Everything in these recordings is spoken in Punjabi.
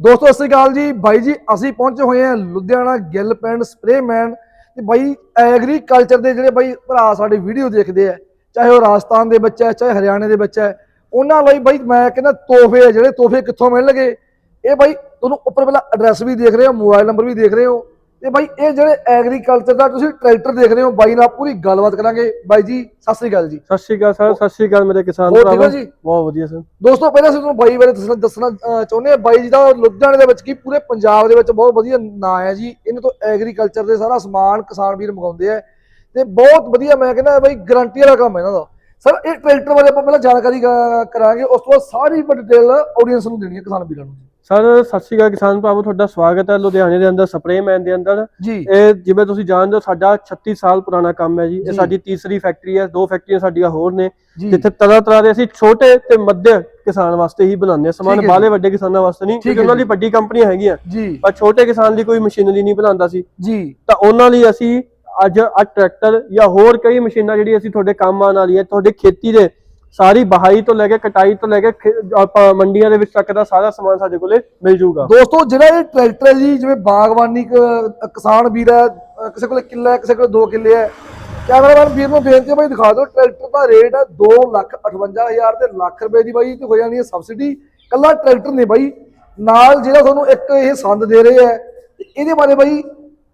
ਦੋਸਤੋ, ਸਤਿ ਸ਼੍ਰੀ ਅਕਾਲ ਜੀ। ਬਾਈ ਜੀ, ਅਸੀਂ ਪਹੁੰਚੇ ਹੋਏ ਹਾਂ ਲੁਧਿਆਣਾ ਗਿੱਲ ਪਿੰਡ ਸਪਰੇਮੈਨ ਤੇ ਬਾਈ ਐਗਰੀਕਲਚਰ ਦੇ ਜਿਹੜੇ ਬਾਈ ਭਰਾ ਸਾਡੇ ਵੀਡੀਓ ਦੇਖਦੇ ਆ, ਚਾਹੇ ਉਹ ਰਾਜਸਥਾਨ ਦੇ ਬੱਚਾ ਚਾਹੇ ਹਰਿਆਣੇ ਦੇ ਬੱਚਾ ਹੈ, ਉਹਨਾਂ ਲਈ ਬਾਈ ਮੈਂ ਕਹਿੰਦਾ ਤੋਹਫੇ ਆ ਜਿਹੜੇ, ਤੋਹਫੇ ਕਿੱਥੋਂ ਮਿਲਣਗੇ? ਇਹ ਬਾਈ, ਤੁਹਾਨੂੰ ਉੱਪਰ ਪਹਿਲਾਂ ਐਡਰੈਸ ਵੀ ਦੇਖ ਰਹੇ ਹੋ ਮੋਬਾਈਲ ਨੰਬਰ ਵੀ ਦੇਖ ਰਹੇ ਹੋ। ਤੇ ਬਾਈ ਇਹ ਜਿਹੜੇ ਐਗਰੀਕਲਚਰ ਦਾ ਤੁਸੀਂ ਟਰੈਕਟਰ ਦੇਖ ਰਹੇ ਹੋ ਬਾਈ ਨਾਲ ਪੂਰੀ ਗੱਲਬਾਤ ਕਰਾਂਗੇ। ਬਾਈ ਜੀ ਸਤਿ ਸ਼੍ਰੀ ਅਕਾਲ ਜੀ। ਸਤਿ ਸ਼੍ਰੀ ਅਕਾਲ ਸਰ ਸਤਿ ਸ਼੍ਰੀ ਅਕਾਲ ਮੇਰੇ ਕਿਸਾਨ ਹੋਰ ਠੀਕ ਹੋ ਭਰਾਵੋ ਜੀ? ਬਹੁਤ ਵਧੀਆ ਸਰ। ਦੋਸਤੋ ਪਹਿਲਾਂ ਅਸੀਂ ਤੁਹਾਨੂੰ ਬਾਈ ਬਾਰੇ ਦੱਸਣਾ ਦੱਸਣਾ ਚਾਹੁੰਦੇ ਆ ਬਾਈ ਜੀ ਦਾ ਲੁਧਿਆਣੇ ਦੇ ਵਿੱਚ ਕੀ ਪੂਰੇ ਪੰਜਾਬ ਦੇ ਵਿੱਚ ਬਹੁਤ ਵਧੀਆ ਨਾਂ ਹੈ ਜੀ। ਇਹਨਾਂ ਤੋਂ ਐਗਰੀਕਲਚਰ ਦੇ ਸਾਰਾ ਸਮਾਨ ਕਿਸਾਨ ਵੀਰ ਮੰਗਾਉਂਦੇ ਆ। ਤੇ ਬਹੁਤ ਵਧੀਆ ਮੈਂ ਕਹਿੰਦਾ ਬਾਈ ਗਾਰੰਟੀ ਵਾਲਾ ਕੰਮ ਹੈ ਇਹਨਾਂ ਦਾ। ਸਰ ਇਹ ਟਰੈਕਟਰ ਬਾਰੇ ਆਪਾਂ ਪਹਿਲਾਂ ਜਾਣਕਾਰੀ ਕਰਾਂਗੇ ਉਸ ਤੋਂ ਬਾਅਦ ਸਾਰੀ ਡਿਟੇਲ ਆਡੀਅנס ਨੂੰ ਦੇਣੀ ਹੈ ਕਿਸਾਨ ਵੀਰਾਂ ਨੂੰ। ਸਰ ਸਤਿ ਸ਼੍ਰੀ ਅਕਾਲ ਕਿਸਾਨ ਭਰਾਵੋ ਤੁਹਾਡਾ ਸਵਾਗਤ ਹੈ ਲੁਧਿਆਣੇ ਦੇ ਅੰਦਰ ਸਪਰੇਮੈਨ ਦੇ ਅੰਦਰ। ਇਹ ਜਿਵੇਂ ਤੁਸੀਂ ਜਾਣਦੇ ਹੋ ਸਾਡਾ 36 ਸਾਲ ਪੁਰਾਣਾ ਕੰਮ ਹੈ ਜੀ। ਇਹ ਸਾਡੀ ਤੀਸਰੀ ਫੈਕਟਰੀ ਹੈ ਦੋ ਫੈਕਟਰੀਆਂ ਸਾਡੀਆਂ ਹੋਰ ਨੇ ਜਿੱਥੇ ਤਰ੍ਹਾਂ ਤਰ੍ਹਾਂ ਦੇ ਅਸੀਂ ਛੋਟੇ ਤੇ ਮੱਧਮ ਕਿਸਾਨ ਵਾਸਤੇ ਹੀ ਬਣਾਉਂਦੇ ਹੈ। ਸਮਾਨ। ਬਾਲੇ ਵੱਡੇ ਕਿਸਾਨਾਂ ਵਾਸਤੇ ਨਹੀਂ ਕਿਉਂਕਿ ਉਹਨਾਂ। ਦੀ ਵੱਡੀ ਕੰਪਨੀਆਂ ਹੈਗੀਆਂ। ਪਰ ਛੋਟੇ ਕਿਸਾਨ ਲਈ ਕੋਈ ਮਸ਼ੀਨਰੀ ਨਹੀਂ ਬਣਾਉਂਦਾ ਸੀ। ਜੀ। ਤਾਂ ਉਹਨਾਂ ਲਈ ਅਸੀਂ ਅੱਜ ਆ ਟਰੈਕਟਰ ਜਾਂ ਹੋਰ ਕਈ ਮਸ਼ੀਨਾਂ ਜਿਹੜੀ ਅਸੀਂ ਤੁਹਾਡੇ ਕੰਮ ਆਉਣ ਵਾਲੀ ਹੈ ਤੁਹਾਡੇ ਖੇਤੀ ਦੇ ਸਾਰੀ ਬਹਾਈ ਤੋਂ ਲੈ ਕੇ ਕਟਾਈ ਤੋਂ ਲੈ ਕੇ ਆਪਾਂ ਮੰਡੀਆਂ ਦੇ ਵਿੱਚ ਤੱਕ ਦਾ ਸਾਰਾ ਸਮਾਨ ਸਾਡੇ ਕੋਲੇ ਮਿਲ ਜਾਊਗਾ ਦੋਸਤੋ, ਜਿਹੜਾ ਇਹ ਟਰੈਕਟਰ ਹੈ ਜੀ, ਜਿਵੇਂ ਬਾਗਬਾਨੀ ਕਿਸਾਨ ਵੀਰ ਹੈ ਕਿਸੇ ਕੋਲੇ ਕਿੱਲਾ ਹੈ, ਕਿਸੇ ਕੋਲੇ 2 ਕਿੱਲੇ ਹੈ। ਕੈਮਰਾਮੈਨ ਵੀਰ ਨੂੰ ਬੇਨਤੀ ਹੈ ਬਾਈ, ਦਿਖਾ ਦਿਓ ਟਰੈਕਟਰ ਦਾ ਰੇਟ ਹੈ 2 ਲੱਖ 58000 ਤੇ ਲੱਖ ਰੁਪਏ ਦੀ ਬਾਈ, ਤੇ ਹੋ ਜਾਣੀ ਹੈ ਸਬਸਿਡੀ ਕੱਲਾ ਟਰੈਕਟਰ ਨਹੀਂ ਬਾਈ, ਨਾਲ ਜਿਹੜਾ ਤੁਹਾਨੂੰ ਇੱਕ ਇਹ ਸੰਦ ਦੇ ਰਹੇ ਹੈ ਇਹਦੇ ਬਾਰੇ ਬਾਈ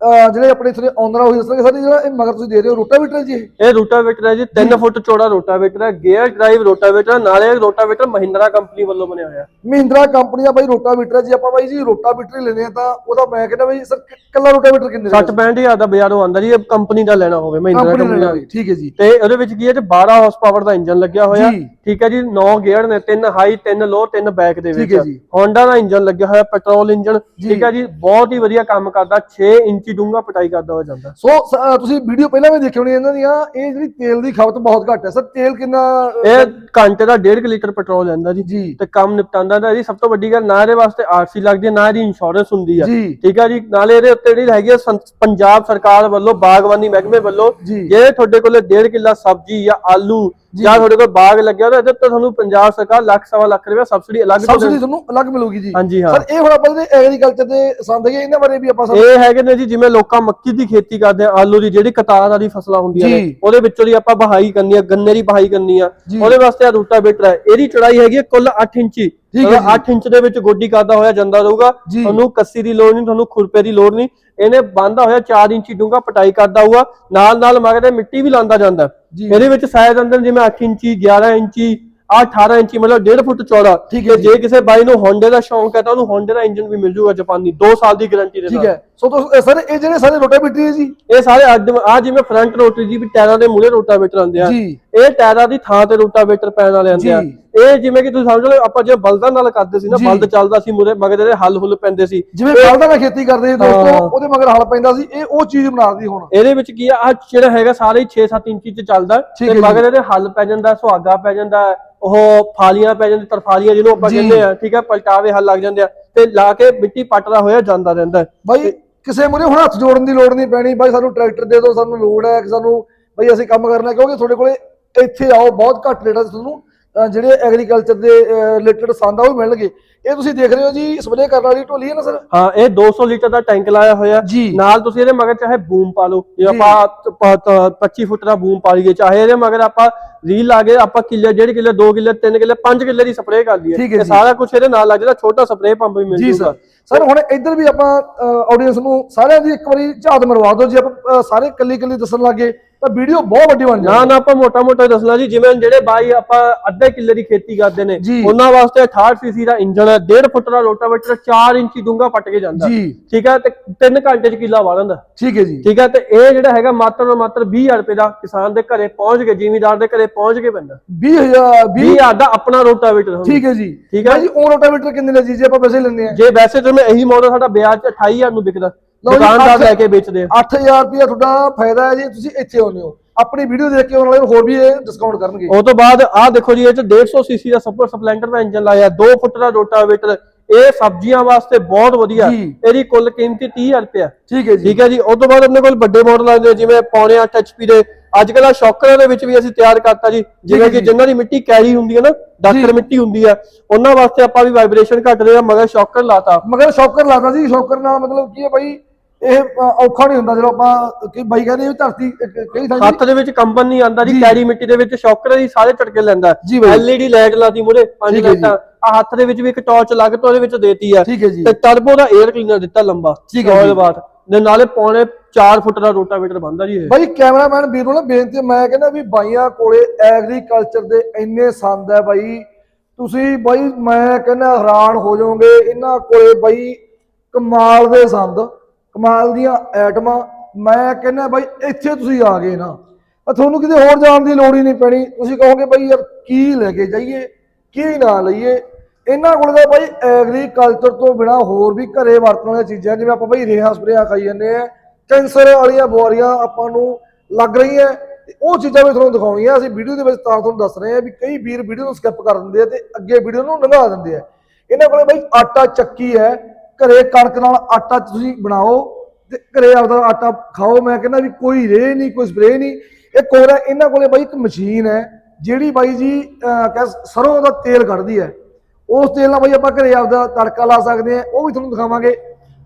ਜਿਹੜੇ ਆਪਣੇ ਇੱਥੇ ਆਨਰ ਹੋਈ ਦੱਸਣਗੇ ਸਰ ਜਿਹੜਾ ਇਹ ਮਗਰ ਤੁਸੀਂ ਦੇ ਰਹੇ ਹੋ ਰੋਟਾਵੀਟਰ ਜੀ? ਇਹ ਇਹ ਰੋਟਾਵੇਟਰ ਹੈ ਜੀ 3 ਫੁੱਟ ਚੌੜਾ ਰੋਟਾਵੇਟਰ ਹੈ ਗੇਅਰ ਡਰਾਈਵ ਰੋਟਾਵੇਟਰ ਨਾਲੇ ਇਹ ਰੋਟਾਵੇਟਰ ਮਹਿੰਦਰਾ ਕੰਪਨੀ ਵੱਲੋਂ ਬਣਿਆ ਹੋਇਆ। ਮਹਿੰਦਰਾ ਕੰਪਨੀ ਦਾ ਬਾਈ ਰੋਟਾਵੀਟਰ ਹੈ ਜੀ। ਆਪਾਂ ਬਾਈ ਜੀ ਰੋਟਾਵੀਟਰ ਹੀ ਲੈਣੇ ਆ ਤਾਂ ਉਹਦਾ ਮੈਂ ਕਹਿੰਦਾ ਬਾਈ ਸਰ ਕੱਲਾ ਰੋਟਾਵੀਟਰ ਕਿੰਨੇ ਦਾ? 60 65000 ਦਾ ਬਾਜ਼ਾਰੋਂ ਆਂਦਾ ਜੀ ਇਹ ਕੰਪਨੀ ਦਾ ਲੈਣਾ ਹੋਵੇ ਮਹਿੰਦਰਾ ਕੰਪਨੀ ਦਾ। ਠੀਕ ਹੈ ਜੀ। ਤੇ ਉਹਦੇ ਵਿੱਚ ਕੀ ਹੈ ਜੀ 12 ਹਾਰਸ ਪਾਵਰ ਦਾ ਇੰਜਨ ਲੱਗਿਆ ਹੋਇਆ। ਠੀਕ ਹੈ ਜੀ 9 ਗੇਅਰ ਨੇ ਤਿੰਨ ਹਾਈ ਤਿੰਨ ਲੋ ਤਿੰਨ ਬੈਕ ਦੇ ਵਿੱਚ ਠੀਕ ਹੈ ਜੀ। Honda ਦਾ ਇੰਜਨ ਲੱਗਿਆ ਹੋਇਆ ਪੈਟਰੋਲ ਇੰਜਨ। ਠੀਕ ਹੈ ਜੀ ਬਹੁਤ ਹੀ ਵਧੀਆ ਕੰਮ ਕਰਦਾ 6 ਇੰਚੀ ਡੂੰਘਾ ਪਟਾਈ ਕਰਦਾ ਹੋਇਆ ਜਾਂਦਾ। ਸੋ ਸ- ਅਹ ਤੁਸੀਂ ਵੀਡੀਓ ਪਹਿਲਾਂ ਵੀ ਦੇਖੀ ਹੋਣੀ ਇਹਨਾਂ ਦੀਆਂ ਇਹ ਜਿਹੜੀ ਤੇਲ ਦੀ ਖਪਤ ਬਹੁਤ ਘੱਟ ਹੈ। ਸਰ ਤੇਲ ਕਿੰਨਾ ਅਹ, ਇਹ ਘੰਟੇ ਦਾ 1.5 ਲੀਟਰ ਪੈਟਰੋਲ ਲੈਂਦਾ ਜੀ। ਜੀ। ਤੇ ਕੰਮ ਨਿਪਟਾਉਂਦਾ ਤਾਂ ਇਹਦੀ ਸਭ ਤੋਂ ਵੱਡੀ ਗੱਲ ਨਾ ਇਹਦੇ ਵਾਸਤੇ ਆਰਸੀ ਲੱਗਦੀ ਹੈ ਨਾ ਇਹਦੀ ਇੰਸ਼ੋਰੈਂਸ ਹੁੰਦੀ ਹੈ ਜੀ। ਠੀਕ ਹੈ ਜੀ? ਨਾਲੇ ਇਹਦੇ ਉੱਤੇ ਜਿਹੜੀ ਹੈਗੀ ਸੰ- ਪੰਜਾਬ ਸਰਕਾਰ ਵੱਲੋਂ ਬਾਗਬਾਨੀ ਮਹਿਕਮੇ ਵੱਲੋਂ ਜੀ। ਜੇ ਤੁਹਾਡੇ ਕੋਲੇ 1.5 ਕਿੱਲਾ ਸਬਜ਼ੀ ਜਾਂ ਆਲੂ ਜਾਂ ਤੁਹਾਡੇ ਕੋਲ ਬਾਗ ਲੱਗਿਆ ਤਾਂ ਇਹਦੇ ਉੱਤੇ ਤੁਹਾਨੂੰ ਪੰਜਾਬ ਸਰਕਾਰ ਲੱਖ ਸਵਾ ਲੱਖ ਰੁਪਏ ਸਬਸਿਡੀ ਅਲੱਗ ਤੋਂ ਸਬਸਿਡੀ ਤੁਹਾਨੂੰ ਅਲੱਗ ਮਿਲੂਗੀ ਜੀ। ਹਾਂਜੀ ਹਾਂ। ਸਰ ਇਹ ਹੁਣ ਆਪਾਂ ਜਿਹੜੇ ਐਗਰੀਕਲਚਰ ਦੇ ਸੰਦ ਹੈਗੇ ਇਹਨਾਂ ਬਾਰੇ ਵੀ ਆਪਾਂ ਇਹ ਹੈਗੇ ਨੇ ਜੀ ਜਿਵੇਂ ਲੋਕਾਂ ਮੱਕੀ ਦੀ ਖੇਤੀ ਕਰਦੇ ਆ ਆਲੂ ਦੀ ਜਿਹੜੀ ਕਤਾਰ ਵਾਲੀ ਫਸਲਾਂ ਹੁੰਦੀਆਂ ਨੇ। ਉਹਦੇ ਵਿੱਚੋਂ ਦੀ ਆਪਾਂ ਬਹਾਈ ਕਰਨੀ ਆ ਗੰਨੇ ਦੀ ਬਹਾਈ ਕਰਨੀ ਆ। ਉਹਦੇ ਵਾਸਤੇ ਆ ਰੂਟਾਵੇਟਰ ਹੈ। ਇਹਦੀ ਚੌੜਾਈ ਹੈਗੀ ਕੁੱਲ 8 ਇੰਚੀ। ਠੀਕ ਹੈ ਮਤਲਬ 8 ਇੰਚ ਦੇ ਵਿੱਚ ਗੋਡੀ ਕਰਦਾ ਹੋਇਆ ਜਾਂਦਾ ਰਹੂਗਾ। ਤੁਹਾਨੂੰ ਕੱਸੀ ਦੀ ਲੋੜ ਨਹੀਂ ਤੁਹਾਨੂੰ ਖੁਰਪੇ ਦੀ ਲੋੜ ਨਹੀਂ। ਇਹਨੇ ਬੰਦਾ ਹੋਇਆ 4 ਇੰਚੀ ਡੂੰਘਾ ਪਟਾਈ ਕਰਦਾ ਹੋਊਗਾ ਨਾਲ ਨਾਲ ਮਗਰ ਮਿੱਟੀ ਵੀ ਲਾਂਦਾ ਜਾਂਦਾ। ਇਹਦੇ ਵਿੱਚ ਸਾਈਜ਼ ਅੰਦਰ ਜਿਵੇਂ 8 ਇੰਚੀ 11 ਇੰਚੀ ਆ 18 ਇੰਚੀ ਮਤਲਬ 1.5 ਫੁੱਟ ਚੌੜਾ। ਠੀਕ ਹੈ ਤੇ ਜੇ ਕਿਸੇ ਬਾਈ ਨੂੰ ਹੋਂਡੇ ਦਾ ਸ਼ੌਂਕ ਹੈ ਤਾਂ ਉਹਨੂੰ ਹੋਂਡੇ ਦਾ ਇੰਜਨ ਵੀ ਮਿਲ ਜਾਊਗਾ ਜਾਪਾਨੀ 2 ਸਾਲ ਦੀ ਗਾਰੰਟੀ ਦੇ ਨਾਲ ਠੀਕ ਹੈ। ਸੋ ਤੁਸੀਂ ਸਰ ਇਹ ਜਿਹੜੇ ਸਾਰੇ ਰੋਟਾਵੀਟਰ ਜੀ? ਇਹ ਸਾਰੇ ਅੱਜ ਆ ਜਿਵੇਂ ਫਰੰਟ ਰੋਟਰੀ ਜੀ ਵੀ ਟਾਇਰਾਂ ਦੇ ਮੂਹਰੇ ਰੋਟਾਵੇਟਰ ਆਉਂਦੇ ਆ। ਜੀ। ਇਹ ਟਾਇਰਾਂ ਦੀ ਥਾਂ ਤੇ ਰੋਟਾਵੇਟਰ ਪੈਣ ਵਾਲੇ ਆਉਂਦੇ ਆ। ਇਹ ਜਿਵੇਂ ਕਿ ਤੁਸੀਂ ਸਮਝ ਲਓ ਆਪਾਂ ਜੇ ਬਲਦਾਂ ਨਾਲ ਕਰਦੇ ਸੀ ਨਾ। ਬਲਦ ਚੱਲਦਾ ਸੀ ਮੂਹਰੇ ਮਗਰ ਇਹਦੇ ਹੱਲ ਹੁੱਲ ਪੈਂਦੇ ਸੀ ਜਿਵੇਂ ਬਲਦਾਂ ਨਾਲ ਖੇਤੀ ਕਰਦੇ ਸੀ ਦੋਸਤੋ। ਉਹਦੇ ਮਗਰ ਹਲ ਪੈਂਦਾ ਸੀ ਇਹ ਉਹ ਚੀਜ਼ ਬਣਾਦੀ ਹੁਣ ਇਹਦੇ ਵਿੱਚ ਕੀ ਆ ਆਹ ਜਿਹੜਾ ਹੈਗਾ ਸਾਰੇ ਹੀ 6-7 ਇੰਚੀ ਚ ਚੱਲਦਾ ਤੇ। ਮਗਰ ਇਹਦੇ ਹੱਲ ਪੈ ਜਾਂਦਾ ਸੁਹਾਗਾ ਪੈ ਜਾਂਦਾ ਉਹ ਫਾਲੀਆਂ ਪੈ ਜਾਂਦੀ ਤਰਫਾਲੀਆਂ ਜਿਹਨੂੰ ਆਪਾਂ। ਕਹਿੰਦੇ ਆ ਠੀਕ ਹੈ ਪਲਟਾਵੇ ਹੱਲ ਲੱਗ ਜਾਂਦੇ ਆ ਤੇ ਲਾ ਕੇ ਮਿੱਟੀ ਪੱਟਦਾ ਹੋਇਆ ਜਾਂਦਾ ਰਹਿੰਦਾ। ਬਾਈ ਕਿਸੇ ਮੂਰੇ ਹੁਣ ਹੱਥ ਜੋੜਨ ਦੀ ਲੋੜ ਨਹੀਂ ਪੈਣੀ ਬਾਈ ਸਾਨੂੰ ਟਰੈਕਟਰ ਦੇ ਦਿਓ ਸਾਨੂੰ ਲੋੜ ਹੈ ਕਿ ਸਾਨੂੰ ਬਾਈ ਅਸੀਂ ਕੰਮ ਕਰਨਾ ਕਿਉਂਕਿ ਤੁਹਾਡੇ ਕੋਲੇ ਇੱਥੇ ਆਓ ਬਹੁਤ ਘੱਟ ਰੇਟਾਂ 'ਚ ਤੁਹਾਨੂੰ ਅਹ ਜਿਹੜੇ ਐਗਰੀਕਲਚਰ ਦੇ ਰਿਲੇਟਡ ਸੰਦ ਆ ਉਹ ਮਿਲਣਗੇ। ਇਹ ਤੁਸੀਂ ਦੇਖ ਰਹੇ ਹੋ ਜੀ ਸਪਰੇਅ ਕਰਨ ਵਾਲੀ ਢੋਲੀ ਹੈ ਨਾ ਸਰ? ਹਾਂ ਇਹ 200 ਲੀਟਰ ਦਾ ਟੈਂਕ ਲਾਇਆ ਹੋਇਆ। ਜੀ। ਨਾਲ ਤੁਸੀਂ ਇਹਦੇ ਮਗਰ ਚਾਹੇ ਬੂਮ ਪਾ ਲਓ ਜੇ ਜੀ। ਆਪਾਂ ਪ- ਤ- 25 ਫੁੱਟ ਦਾ ਬੂਮ ਪਾ ਲਈਏ ਚਾਹੇ ਇਹਦੇ ਮਗਰ ਆਪਾਂ ਰੀਲ ਲਾ ਕੇ ਆਪਾਂ ਕਿੱਲੇ ਡੇਢ ਕਿੱਲੇ 2 ਕਿੱਲੇ 3 ਕਿੱਲੇ 5 ਕਿੱਲੇ ਦੀ ਸਪਰੇਅ ਕਰ ਲਈਏ। ਠੀਕ ਹੈ ਇਹ ਜੀ। ਸਾਰਾ ਕੁਝ ਇਹਦੇ ਨਾਲ ਲੱਗ ਜਾਂਦਾ ਛੋਟਾ ਸਪਰੇਅ ਪੰਪ ਵੀ ਮਿਲ ਜੀ ਜੂਗਾ। ਸਰ। ਸਰ ਹੁਣ ਇੱਧਰ ਵੀ ਆਪਾਂ ਆਡੀਅנס ਨੂੰ ਸਾਰਿਆਂ ਦੀ ਇੱਕ ਵਾਰੀ ਝਾਤ ਮਰਵਾ ਦਿਓ ਜੇ ਆਪਾਂ ਸਾਰੇ ਕੱਲੀ ਕੱਲੀ ਦੱਸਣ ਲੱਗੇ ਤਾਂ ਵੀਡੀਓ ਬਹੁਤ ਵੱਡੀ ਬਣ ਨਾ ਜਾਣੀ ਨਾ ਆਪਾਂ ਮੋਟਾ ਮੋਟਾ ਦੱਸਣਾ ਜੀ ਜਿਵੇਂ ਜਿਹੜੇ ਬਾਈ ਆਪਾਂ ਅੱਧੇ ਕਿੱਲੇ ਦੀ ਖੇਤੀ ਕਰਦੇ ਨੇ। ਉਹਨਾਂ ਵਾਸਤੇ 68 ਸੀਸੀ ਦਾ ਇੰਜਨ ਹੈ 1.5 ਫੁੱਟ ਦਾ ਰੋਟਾਵੇਟਰ 4 ਇੰਚੀ ਡੂੰਘਾ ਪੱਟ ਕੇ ਜਾਂਦਾ। ਠੀਕ ਹੈ ਤੇ 3 ਘੰਟੇ ਚ ਕਿੱਲਾ ਵਾਹ ਲੈਂਦਾ। ਠੀਕ ਹੈ ਜੀ। ਠੀਕ ਹੈ ਤੇ ਇਹ ਜਿਹੜਾ ਹੈਗਾ ਮਾਤਰ ਮਾਤਰ 20000 ਰੁਪਏ ਦਾ ਕਿਸਾਨ ਦੇ ਘਰੇ ਪਹੁੰਚ ਕੇ ਜ਼ਿਮੀਦਾਰ ਦੇ ਘਰੇ ਪਹੁੰਚ ਕੇ ਪੈਂਦਾ। 20000 20 20000 ਦਾ ਆਪਣਾ ਰੋਟਾਵੇਟਰ। ਠੀਕ ਹੈ ਜੀ। ਠੀਕ ਹੈ। ਜੀ ਉਹ ਰੋਟਾਵੇਟਰ ਕਿੰਨੇ ਨੇ ਜੀ? ਜੇ ਆਪਾਂ ਪੈਸੇ ਲੈਂਦੇ ਆ ਜੇ ਵੈਸੇ ਤਾਂ ਮੈਂ ਇਹੀ ਮਾਡਲ ਸਾਡਾ ਵਿਆਜ 'ਚ 28000 ਨੂੰ ਵਿਕਦਾ। ਦੁਕਾਨਦਾਰ ਲੈ ਕੇ ਵੇਚਦੇ ਆ। 8000 ਰੁਪਏ ਤੁਹਾਡਾ ਫਾਇਦਾ ਹੈ ਜੀ ਤੁਸੀਂ ਇੱਥੇ ਆਉਂਦੇ ਹੋ। ਆਪਣੀ ਵੀਡੀਓ ਦੇਖ ਕੇ ਉਹਨਾਂ ਵਾਲੇ ਹੋਰ ਵੀ ਇਹ ਡਿਸਕਾਊਂਟ ਕਰਨਗੇ। ਉਹ ਤੋਂ ਬਾਅਦ ਆਹ ਦੇਖੋ ਜੀ ਇਹ 'ਚ 150 ਸੀਸੀ ਦਾ ਸੁਪਰ ਸਪਲੈਂਡਰ ਦਾ ਇੰਜਨ ਲਾਇਆ 2 ਫੁੱਟ ਦਾ ਰੋਟਾਵੇਟਰ ਇਹ ਸਬਜ਼ੀਆਂ ਵਾਸਤੇ ਬਹੁਤ ਵਧੀਆ। ਇਹਦੀ ਕੁੱਲ ਕੀਮਤ 30000 ਰੁਪਏ ਠੀਕ ਹੈ ਜੀ। ਠੀਕ ਹੈ ਜੀ ਉਸ ਤੋਂ ਬਾਅਦ ਆਪਣੇ ਕੋਲ ਵੱਡੇ ਮਾਡਲ ਆਉਂਦੇ ਜਿਵੇਂ ਪੌਣੇ 8 HP ਦੇ। ਅੱਜ ਕੱਲ੍ਹ ਆ ਸ਼ੌਕਰਾਂ ਦੇ ਵਿੱਚ ਵੀ ਅਸੀਂ ਤਿਆਰ ਕਰਤਾ ਜੀ। ਜਿਵੇਂ ਕਿ। ਜਿਨ੍ਹਾਂ ਦੀ ਮਿੱਟੀ ਕੈਰੀ ਹੁੰਦੀ ਹੈ ਨਾ ਡਾਕਟਰ ਮਿੱਟੀ ਹੁੰਦੀ ਆ ਉਹਨਾਂ ਵਾਸਤੇ ਆਪਾਂ ਵੀ ਵਾਈਬ੍ਰੇਸ਼ਨ ਘਟਦੇ ਆ ਮਗਰ ਸ਼ੌਕਰ ਲਾਤਾ। ਮਗਰ ਸ਼ੌਕਰ ਲਾਦਾ ਜੀ ਸ਼ੌਕਰ ਨਾਲ ਮਤਲਬ ਕੀ ਹੈ ਬਾਈ ਇਹ ਔਖਾ ਨਹੀਂ ਹੁੰਦਾ ਜਦੋਂ ਆਪਾਂ ਕਈ ਬਾਈ ਕਹਿੰਦੇ ਵੀ ਧਰਤੀ ਕ- ਕਈ ਥਾਂ ਹੱਥ ਦੇ ਵਿੱਚ ਕੰਬਨ ਨਹੀਂ ਆਂਦਾ ਜੀ ਕੈਰੀ ਮਿੱਟੀ ਦੇ ਵਿੱਚ ਸ਼ੌਕਰ ਦੀ ਸਾਰੇ ਝਟਕੇ ਲੈਂਦਾ। ਐਲਈਡੀ ਲਾਈਟ ਲਾਤੀ ਮੂਰੇ ਪੰਜ। ਲਾਈਟਾਂ। ਆ ਹੱਥ ਦੇ ਵਿੱਚ ਵੀ ਇੱਕ ਟਾਰਚ ਲੱਗ ਤੋਂ ਉਹਦੇ ਵਿੱਚ ਦੇਤੀ ਆ। ਤੇ ਟਰਬੋ ਦਾ 에ਅਰ ਕਲੀਨਰ ਦਿੱਤਾ ਲੰਬਾ ਠੀਕ ਹੈ ਬਾਅਦ ਦੇ ਨਾਲੇ ਪੌਣੇ 4 ਫੁੱਟ ਦਾ ਰੋਟਾਵੇਟਰ ਬੰਦਾ ਜੀ ਇਹ। ਬਾਈ ਕੈਮਰਾਮੈਨ ਵੀਰ ਨੂੰ ਨਾ ਬੇਨਤੀ ਮੈਂ ਕਹਿੰਦਾ ਵੀ ਬਾਈਆਂ ਕੋਲੇ ਐਗਰੀਕਲਚਰ ਦੇ ਇੰਨੇ ਸੰਦ ਹੈ ਬਾਈ। ਤੁਸੀਂ ਬਾਈ ਮੈਂ ਕਹਿੰਦਾ ਹੈਰਾਨ ਹੋ ਜਾਓਗੇ ਇਹਨਾਂ ਕੋਲੇ ਬਾਈ ਕਮਾਲ ਦੇ ਸੰਦ। ਕਮਾਲ ਦੀਆਂ ਐਟਮਾਂ, ਮੈਂ ਕਹਿੰਦਾ ਬਾਈ ਇੱਥੇ ਤੁਸੀਂ ਆ ਗਏ ਨਾ। ਤੁਹਾਨੂੰ ਕਿਤੇ ਹੋਰ ਜਾਣ ਦੀ ਲੋੜ ਹੀ ਨਹੀਂ ਪੈਣੀ। ਤੁਸੀਂ ਕਹੋਗੇ ਬਾਈ ਯਾਰ ਕੀ ਲੈ ਕੇ ਜਾਈਏ, ਕੀ ਨਾ ਲਈਏ। ਇਹਨਾਂ ਕੋਲ ਤਾਂ ਬਾਈ ਐਗਰੀਕਲਚਰ ਤੋਂ ਬਿਨਾ ਹੋਰ ਵੀ ਘਰੇ ਵਰਤਣ ਵਾਲੀਆਂ ਚੀਜ਼ਾਂ ਜਿਵੇਂ ਆਪਾਂ ਬਾਈ ਰੇਹਾਂ ਸਪਰੇਆਂ ਖਾਈ ਜਾਂਦੇ ਆ, ਕੈਂਸਰ ਵਾਲੀਆਂ ਬੁਆਰੀਆਂ ਆਪਾਂ ਨੂੰ ਲੱਗ ਰਹੀਆਂ। ਤੇ ਉਹ ਚੀਜ਼ਾਂ ਵੀ ਤੁਹਾਨੂੰ ਦਿਖਾਉਣੀਆਂ। ਅਸੀਂ ਵੀਡੀਓ ਦੇ ਵਿੱਚ ਤਾਂ ਤੁਹਾਨੂੰ ਦੱਸ ਰਹੇ ਹਾਂ ਵੀ ਕਈ ਵੀਰ ਵੀਡੀਓ ਨੂੰ ਸਕਿਪ ਕਰ ਦਿੰਦੇ ਆ ਤੇ ਅੱਗੇ ਵੀਡੀਓ ਨੂੰ ਲੰਘਾ ਦਿੰਦੇ ਆ। ਇਹਨਾਂ ਕੋਲੇ ਬਾਈ ਆਟਾ ਚੱਕੀ ਹੈ। ਘਰੇ ਕਣਕ ਨਾਲ ਆਟਾ ਤੁਸੀਂ ਬਣਾਓ ਤੇ ਘਰੇ ਆਪਦਾ ਆਟਾ ਖਾਓ। ਮੈਂ ਕਹਿੰਦਾ ਵੀ ਕੋਈ ਰੇ ਨਹੀਂ, ਕੋਈ ਸਪਰੇ ਨਹੀਂ। ਇਹ ਹੋਰ ਹੈ, ਇਹਨਾਂ ਕੋਲੇ ਬਾਈ ਇੱਕ ਮਸ਼ੀਨ ਹੈ, ਜਿਹੜੀ ਬਾਈ ਜੀ ਕਹਿ ਸਰੋਂ ਦਾ ਤੇਲ ਕੱਢਦੀ ਹੈ। ਉਸ ਤੇਲ ਨਾਲ ਬਾਈ ਆਪਾਂ ਘਰੇ ਆਪਦਾ ਤੜਕਾ ਲਾ ਸਕਦੇ ਆ ਉਹ ਵੀ ਤੁਹਾਨੂੰ ਦਿਖਾਵਾਂਗੇ।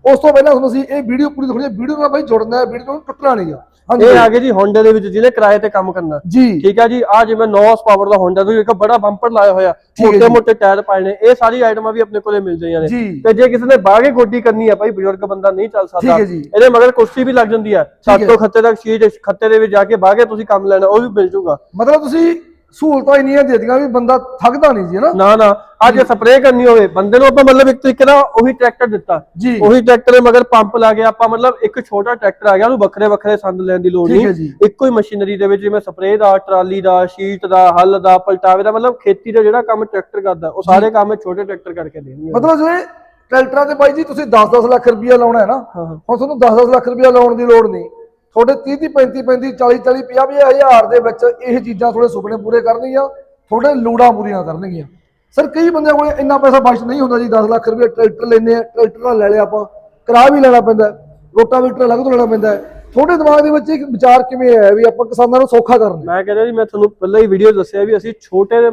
ਉਸ ਤੋਂ ਪਹਿਲਾਂ ਤੁਹਾਨੂੰ ਅਸੀਂ ਇਹ ਵੀਡੀਓ ਪੂਰੀ ਦਿਖਾਉਣੀ ਵੀਡੀਓ ਨਾਲ ਬਾਈ ਜੁੜਨਾ ਹੈ ਵੀਡੀਓ ਨੂੰ ਟੁੱਟਣਾ ਨਹੀਂ ਆ। ਇਹ ਆ ਗਏ ਜੀ ਹੋਂਡੇ ਦੇ ਵਿੱਚ ਜਿਹਨੇ ਕਿਰਾਏ ਤੇ ਕੰਮ ਕਰਨਾ। ਜੀ। ਠੀਕ ਹੈ ਜੀ ਆ ਜਿਵੇਂ 9s ਪਾਵਰ ਦਾ ਹੋਂਡਾ ਤੁਸੀਂ ਇੱਕ ਬੜਾ ਬੰਪਰ ਲਾਇਆ ਹੋਇਆ। ਮੋਟੇ ਮੋਟੇ ਟਾਇਰ ਪਾਏ ਨੇ। ਇਹ ਸਾਰੀ ਆਈਟਮਾਂ ਵੀ ਆਪਣੇ ਕੋਲੇ ਮਿਲ ਜਾਈਆਂ ਨੇ। ਤੇ ਜੇ ਕਿਸੇ ਨੇ ਬਾਗੇ ਗੋਡੀ ਕਰਨੀ ਹੈ ਭਾਈ ਬਜ਼ੁਰਗ ਬੰਦਾ ਨਹੀਂ ਚੱਲ ਸਕਦਾ। ਇਹਦੇ ਮਗਰ ਕੁਰਸੀ ਵੀ ਲੱਗ ਜਾਂਦੀ ਹੈ। ਸੱਤ ਤੋਂ ਖੱਤੇ ਤੱਕ ਸੀਟ ਖੱਤੇ ਦੇ ਵਿੱਚ ਜਾ ਕੇ ਬਾਗੇ ਤੁਸੀਂ ਕੰਮ ਲੈਣਾ ਉਹ ਵੀ ਮਿਲ ਜੂਗਾ। ਮਤਲਬ ਤੁਸੀਂ ਸਹੂਲਤਾਂ ਇੰਨੀਆਂ ਦੇ ਦਿੱਤੀਆਂ ਵੀ ਬੰਦਾ ਥੱਕਦਾ ਨਹੀਂ ਜੀ ਹਨਾ ਨਾ ਨਾ ਅੱਜ ਸਪਰੇਅ ਕਰਨੀ ਹੋਵੇ ਬੰਦੇ ਨੂੰ ਆਪਾਂ ਮਤਲਬ ਇੱਕ ਤਰੀਕੇ ਨਾਲ ਉਹੀ ਟਰੈਕਟਰ ਦਿੱਤਾ। ਜੀ। ਉਹੀ ਟਰੈਕਟਰ ਦੇ ਮਗਰ ਪੰਪ ਲਾ ਕੇ ਆਪਾਂ ਮਤਲਬ ਇੱਕ ਛੋਟਾ ਟਰੈਕਟਰ ਆ ਗਿਆ ਉਹਨੂੰ ਵੱਖਰੇ ਵੱਖਰੇ ਸੰਦ ਲੈਣ ਦੀ ਲੋੜ ਨਹੀਂ। ਇੱਕੋ ਹੀ ਮਸ਼ੀਨਰੀ ਦੇ ਵਿੱਚ ਜਿਵੇਂ ਸਪਰੇਅ ਦਾ ਟਰਾਲੀ ਦਾ ਸ਼ੀਟ ਦਾ ਹੱਲ ਦਾ ਪਲਟਾਵੇ ਦਾ ਮਤਲਬ ਖੇਤੀ ਦਾ ਜਿਹੜਾ ਕੰਮ ਟਰੈਕਟਰ ਕਰਦਾ ਉਹ ਸਾਰੇ ਕੰਮ ਇਹ ਛੋਟੇ ਟਰੈਕਟਰ ਕਰਕੇ ਦੇਣਗੇ। ਮਤਲਬ ਜਿਵੇਂ ਟਰੈਕਟਰਾਂ ਤੇ ਬਾਈ ਜੀ ਤੁਸੀਂ 10-10 ਲੱਖ ਰੁਪਇਆ ਲਾਉਣਾ ਹੈ ਨਾ। ਹਾਂ ਹਾਂ। ਹੁਣ ਤੁਹਾਨੂੰ 10-10 ਲੱਖ ਰੁਪਇਆ ਲਾਉਣ ਦੀ ਲੋੜ ਨਹੀਂ। ਤੁਹਾਡੇ 30 30 35 35 40 40 50 ਹਜ਼ਾਰ ਦੇ ਵਿੱਚ ਇਹ ਚੀਜ਼ਾਂ ਤੁਹਾਡੇ ਸੁਪਨੇ ਪੂਰੇ ਕਰਨਗੀਆਂ, ਤੁਹਾਡੇ ਲੋੜਾਂ ਪੂਰੀਆਂ ਕਰਨਗੀਆਂ। ਸਰ ਕਈ ਬੰਦਿਆਂ ਕੋਲ ਇੰਨਾ ਪੈਸਾ ਬਚਤ ਨਹੀਂ ਹੁੰਦਾ ਜੀ 10 ਲੱਖ ਰੁਪਏ ਟਰੈਕਟਰ ਲੈਨੇ ਆ, ਟਰੈਕਟਰ ਲੈ ਲਿਆ ਆਪਾਂ, ਕਿਰਾਇਆ ਵੀ ਲੈਣਾ ਪੈਂਦਾ, ਰੋਟਾਵੇਟਰ ਅਲੱਗ ਤੋਂ ਲੈਣਾ ਪੈਂਦਾ। ਤੁਹਾਡੇ ਦਿਮਾਗ ਦੇ ਵਿੱਚ ਇੱਕ ਵਿਚਾਰ ਕਿਵੇਂ ਆਇਆ ਵੀ ਆਪਾਂ ਕਿਸਾਨਾਂ ਨੂੰ ਸੌਖਾ ਕਰਨਾ ਮੈਂ ਕਹਿੰਦਾ ਜੀ ਮੈਂ ਤੁਹਾਨੂੰ ਪਹਿਲਾਂ ਹੀ ਵੀਡੀਓ ਦੱਸਿਆ ਵੀ ਅਸੀਂ ਛੋਟੇ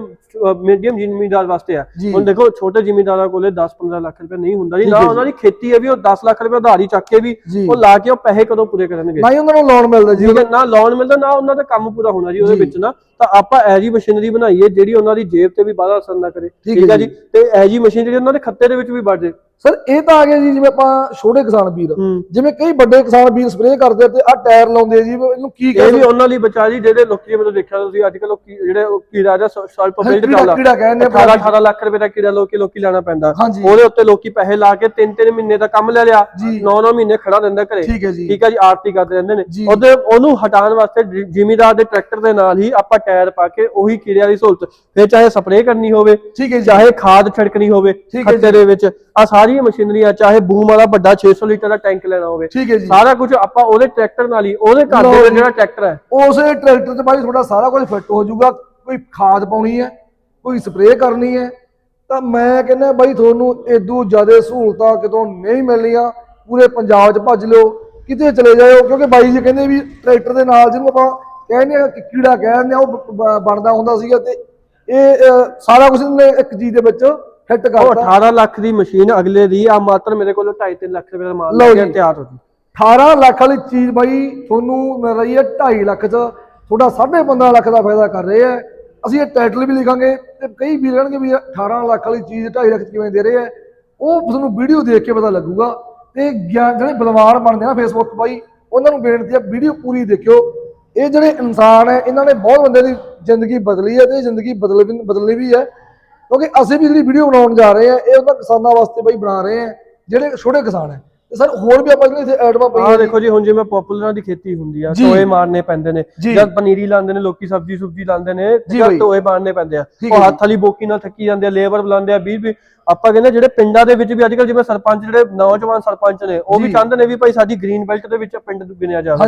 ਮੀਡੀਅਮ ਜ਼ਿਮੀਂਦਾਰ ਵਾਸਤੇ ਆ। ਹੁਣ ਦੇਖੋ ਛੋਟੇ ਜ਼ਿਮੀਂਦਾਰਾਂ ਕੋਲੇ 10-15 ਲੱਖ ਰੁਪਏ ਨਹੀਂ ਹੁੰਦਾ ਜੀ ਨਾ। ਉਹਨਾਂ ਦੀ ਖੇਤੀ ਹੈ ਵੀ ਉਹ 10 ਲੱਖ ਰੁਪਏ ਉਧਾਰੀ ਚੱਕ ਕੇ ਵੀ। ਉਹ ਲਾ ਕੇ ਉਹ ਪੈਸੇ ਕਦੋਂ ਪੂਰੇ ਕਰਨਗੇ ਨਾ ਹੀ ਉਹਨਾਂ ਨੂੰ ਲੋਨ ਮਿਲਦਾ ਜੀ ਨਾ ਲੋਨ ਮਿਲਦਾ ਨਾ ਉਹਨਾਂ ਦਾ ਕੰਮ ਪੂਰਾ ਹੋਣਾ ਜੀ ਉਹਦੇ। ਵਿੱਚ ਨਾ ਤਾਂ ਆਪਾਂ ਐਜੀ ਮਸ਼ੀਨਰੀ ਬਣਾਈਏ ਜਿਹੜੀ ਉਹਨਾਂ ਦੀ ਜੇਬ ਤੇ ਵੀ ਬਾਹਲਾ ਅਸਰ ਨਾ ਕਰੇ। ਠੀਕ ਹੈ ਜੀ। ਤੇ ਐਜੀ ਮਸ਼ੀਨ ਜਿਹੜੀ ਉਹਨਾਂ ਦੇ ਖੱਤੇ ਦੇ ਵਿੱਚ ਵੀ ਵੜ ਜੇ ਸਰ ਇਹ ਤਾਂ ਆ ਗਿਆ ਜੀ ਜਿਵੇਂ ਆਪਾਂ ਛੋਟੇ ਕਿਸਾਨ ਵੀਰ। ਜਿਵੇਂ ਕਈ ਵੱਡੇ ਕਿਸਾਨ ਵੀਰ ਸਪਰੇਅ ਕਰਦੇ ਤੇ ਆ ਟਾਇਰ ਲਾਉਂਦੇ ਜੀ ਇਹਨੂੰ ਕੀ ਇਹ ਕਹਿੰਦੇ ਵੀ ਉਹਨਾਂ ਲਈ ਬਚਾ ਜੀ ਜਿਹੜੇ ਲੋਕੀ ਤੁਸੀਂ ਦੇਖਿਆ ਤੁਸੀਂ ਅੱਜ ਕੱਲ ਜਿਹੜੇ ਉਹ ਕੀੜਾ ਜਾਂ ਸਲਪ ਬਿਲਡ ਕੀੜਾ ਚੱਲਦਾ ਕੀੜਾ ਕਹਿੰਦੇ ਆ 18 18 ਲੱਖ ਰੁਪਏ ਦਾ ਕੀੜਾ ਲੋਕੀ ਲੋਕੀ ਲੈਣਾ ਪੈਂਦਾ। ਉਹਦੇ ਉੱਤੇ ਲੋਕੀ ਪੈਸੇ ਲਾ ਕੇ 3-3 ਮਹੀਨੇ ਦਾ ਕੰਮ ਲੈ ਲਿਆ। ਜੀ। 9-9 ਮਹੀਨੇ ਖੜਾ ਰਹਿੰਦਾ ਘਰੇ। ਠੀਕ ਹੈ ਜੀ। ਆਰਤੀ ਕਰਦੇ ਰਹਿੰਦੇ ਨੇ। ਉਹਦੇ ਉਹਨੂੰ ਹਟਾਉਣ ਵਾਸਤੇ ਜ਼ਿਮੀਂਦਾਰ ਦੇ ਟਰੈਕਟਰ ਦੇ ਨਾਲ ਹੀ ਆਪਾਂ ਟਾਇਰ ਪਾ ਕੇ ਉਹੀ ਕੀੜੇ ਵਾਲੀ ਸਹੂਲਤ। ਫਿਰ ਚਾਹੇ ਸਪਰੇਅ ਕਰਨੀ ਹੋਵੇ ਠੀਕ ਹੈ ਚਾਹੇ ਖਾਦ ਛਿੜਕਣੀ ਹੋਵੇ ਖੱਤੇ ਦੇ ਵਿੱਚ ਆ ਸਾਰੀਆਂ ਮਸ਼ੀਨਰੀਆਂ ਚਾਹੇ ਬੂਮ ਵਾਲਾ ਵੱਡਾ 600 ਲੀਟਰ ਦਾ ਟੈਂਕ ਲੈਣਾ ਹੋਵੇ ਠੀਕ ਹੈ ਜੀ। ਸਾਰਾ ਕੁਝ ਆਪਾਂ ਉਹਦੇ ਟਰੈਕਟਰ ਨਾਲ ਹੀ ਉਹਦੇ ਘਰ ਦੇ ਵਿੱਚ। ਜਿਹੜਾ ਟਰੈਕਟਰ ਹੈ। ਉਸੇ ਟਰੈਕਟਰ ਤੇ ਬਾਈ ਤੁਹਾਡਾ ਸਾਰਾ ਕੁਝ ਫਿੱਟ ਹੋ ਜਾਊਗਾ ਕੋਈ ਖਾਦ ਪਾਉਣੀ ਹੈ ਕੋਈ ਸਪਰੇਅ ਕਰਨੀ ਹੈ। ਤਾਂ ਮੈਂ ਕਹਿੰਦਾ ਬਾਈ ਤੁਹਾਨੂੰ ਇਦੋਂ ਜ਼ਿਆਦਾ ਸਹੂਲਤਾਂ ਕਿਤੋਂ ਨਹੀਂ ਮਿਲਣੀਆਂ ਪੂਰੇ ਪੰਜਾਬ 'ਚ ਭੱਜ ਲਿਓ ਕਿਤੇ ਚਲੇ ਜਾਇਓ ਕਿਉਂਕਿ ਬਾਈ ਜੀ ਕਹਿੰਦੇ ਵੀ ਟਰੈਕਟਰ ਦੇ ਨਾਲ ਜਿਹਨੂੰ ਆਪਾਂ ਕਹਿੰਦੇ ਆ ਕਿ ਕੀੜਾ ਕਹਿੰਦੇ ਆ ਉਹ ਬ- ਬਣਦਾ ਹੁੰਦਾ ਸੀਗਾ ਤੇ ਇਹ ਅਹ, ਸਾਰਾ ਕੁਝ ਨੇ ਇੱਕ ਚੀਜ਼ ਦੇ ਵਿੱਚ ਫਿੱਟ ਉਹ ਕਰਤਾ। 18 ਲੱਖ ਦੀ ਮਸ਼ੀਨ ਅਗਲੇ ਦੀ ਆ ਮਾਤਰ ਮੇਰੇ ਕੋਲ 2.5 ਲੱਖ ਰੁਪਏ ਦਾ ਮਾਲ ਲਓ ਜੀ। ਤਿਆਰ ਹੋ ਗਈ। 18 ਲੱਖ ਵਾਲੀ ਚੀਜ਼ ਬਾਈ ਤੁਹਾਨੂੰ ਮਿਲ ਰਹੀ ਹੈ 2.5 ਲੱਖ ਚ। ਤੁਹਾਡਾ 15.5 ਲੱਖ ਦਾ ਫਾਇਦਾ ਕਰ ਰਹੇ ਆ ਅਸੀਂ ਇਹ ਟਾਈਟਲ ਵੀ ਲਿਖਾਂਗੇ ਤੇ ਕਈ ਵੀਰ ਕਹਿਣਗੇ ਵੀ 18 ਲੱਖ ਵਾਲੀ ਚੀਜ਼ 2.5 ਲੱਖ 'ਚ ਕਿਵੇਂ ਦੇ ਰਹੇ ਆ ਉਹ ਤੁਹਾਨੂੰ ਵੀਡੀਓ ਦੇਖ ਕੇ ਪਤਾ ਲੱਗੂਗਾ ਤੇ ਜਿਹੜੇ ਬਲਵਾਨ ਬਣਦੇ ਆ ਨਾ ਫੇਸਬੁੱਕ ਬਾਈ ਉਹਨਾਂ ਨੂੰ ਬੇਨਤੀ ਆ ਵੀਡੀਓ ਪੂਰੀ ਦੇਖਿਓ। ਇਹ ਜਿਹੜੇ ਇਨਸਾਨ ਹੈ, ਇਹਨਾਂ ਨੇ ਬਹੁਤ ਬੰਦੇ ਦੀ ਜ਼ਿੰਦਗੀ ਬਦਲੀ ਹੈ ਤੇ ਇਹ ਜ਼ਿੰਦਗੀ ਬਦਲ ਵੀ ਬਦਲਣੀ ਵੀ ਹੈ। ਕਿਉਂਕਿ ਅਸੀਂ ਵੀ ਜਿਹੜੀ ਵੀਡੀਓ ਬਣਾਉਣ ਜਾ ਰਹੇ ਹਾਂ, ਇਹ ਉਹਨਾਂ ਕਿਸਾਨਾਂ ਵਾਸਤੇ ਬਾਈ ਬਣਾ ਰਹੇ ਆ ਜਿਹੜੇ ਛੋਟੇ ਕਿਸਾਨ ਹੈ। ਤੇ ਸਰ ਹੋਰ ਵੀ ਆਪਾਂ ਜਿਹੜੇ ਇੱਥੇ ਐਡਮਾ ਆਹ ਪਈਆਂ ਦੇਖੋ ਜੀ ਹੁਣ ਜਿਵੇਂ ਪਪੂਲਰਾਂ ਦੀ ਖੇਤੀ ਹੁੰਦੀ ਆ। ਟੋਏ ਮਾਰਨੇ ਪੈਂਦੇ ਨੇ। ਜਦ ਪਨੀਰੀ ਲਾਉਂਦੇ ਨੇ ਲੋਕੀ ਸਬਜ਼ੀ ਸੁਬਜੀ ਲਾਉਂਦੇ ਨੇ ਜਦ। ਟੋਏ ਮਾਰਨੇ ਪੈਂਦੇ ਆ ਉਹ ਹੱਥ ਵਾਲੀ ਬੋਕੀ ਨਾਲ ਥੱਕੀ ਜਾਂਦੇ ਆ ਲੇਬਰ ਬੁਲਾਉਂਦੇ ਆ 20 20 ਆਪਾਂ ਕਹਿੰਦੇ ਜਿਹੜੇ ਪਿੰਡਾਂ ਦੇ ਵਿੱਚ ਵੀ ਅੱਜਕੱਲ ਜਿਵੇਂ ਸਰਪੰਚ ਜਿਹੜੇ ਨੌਜਵਾਨ ਸਰਪੰਚ ਨੇ ਉਹ ਵੀ। ਚਾਹੁੰਦੇ ਨੇ ਵੀ ਭਾਈ ਸਾਡੀ ਗ੍ਰੀਨ ਬੈਲਟ ਦੇ ਵਿੱਚ ਪਿੰਡ ਗਿਣਿਆ ਜਾਵੇ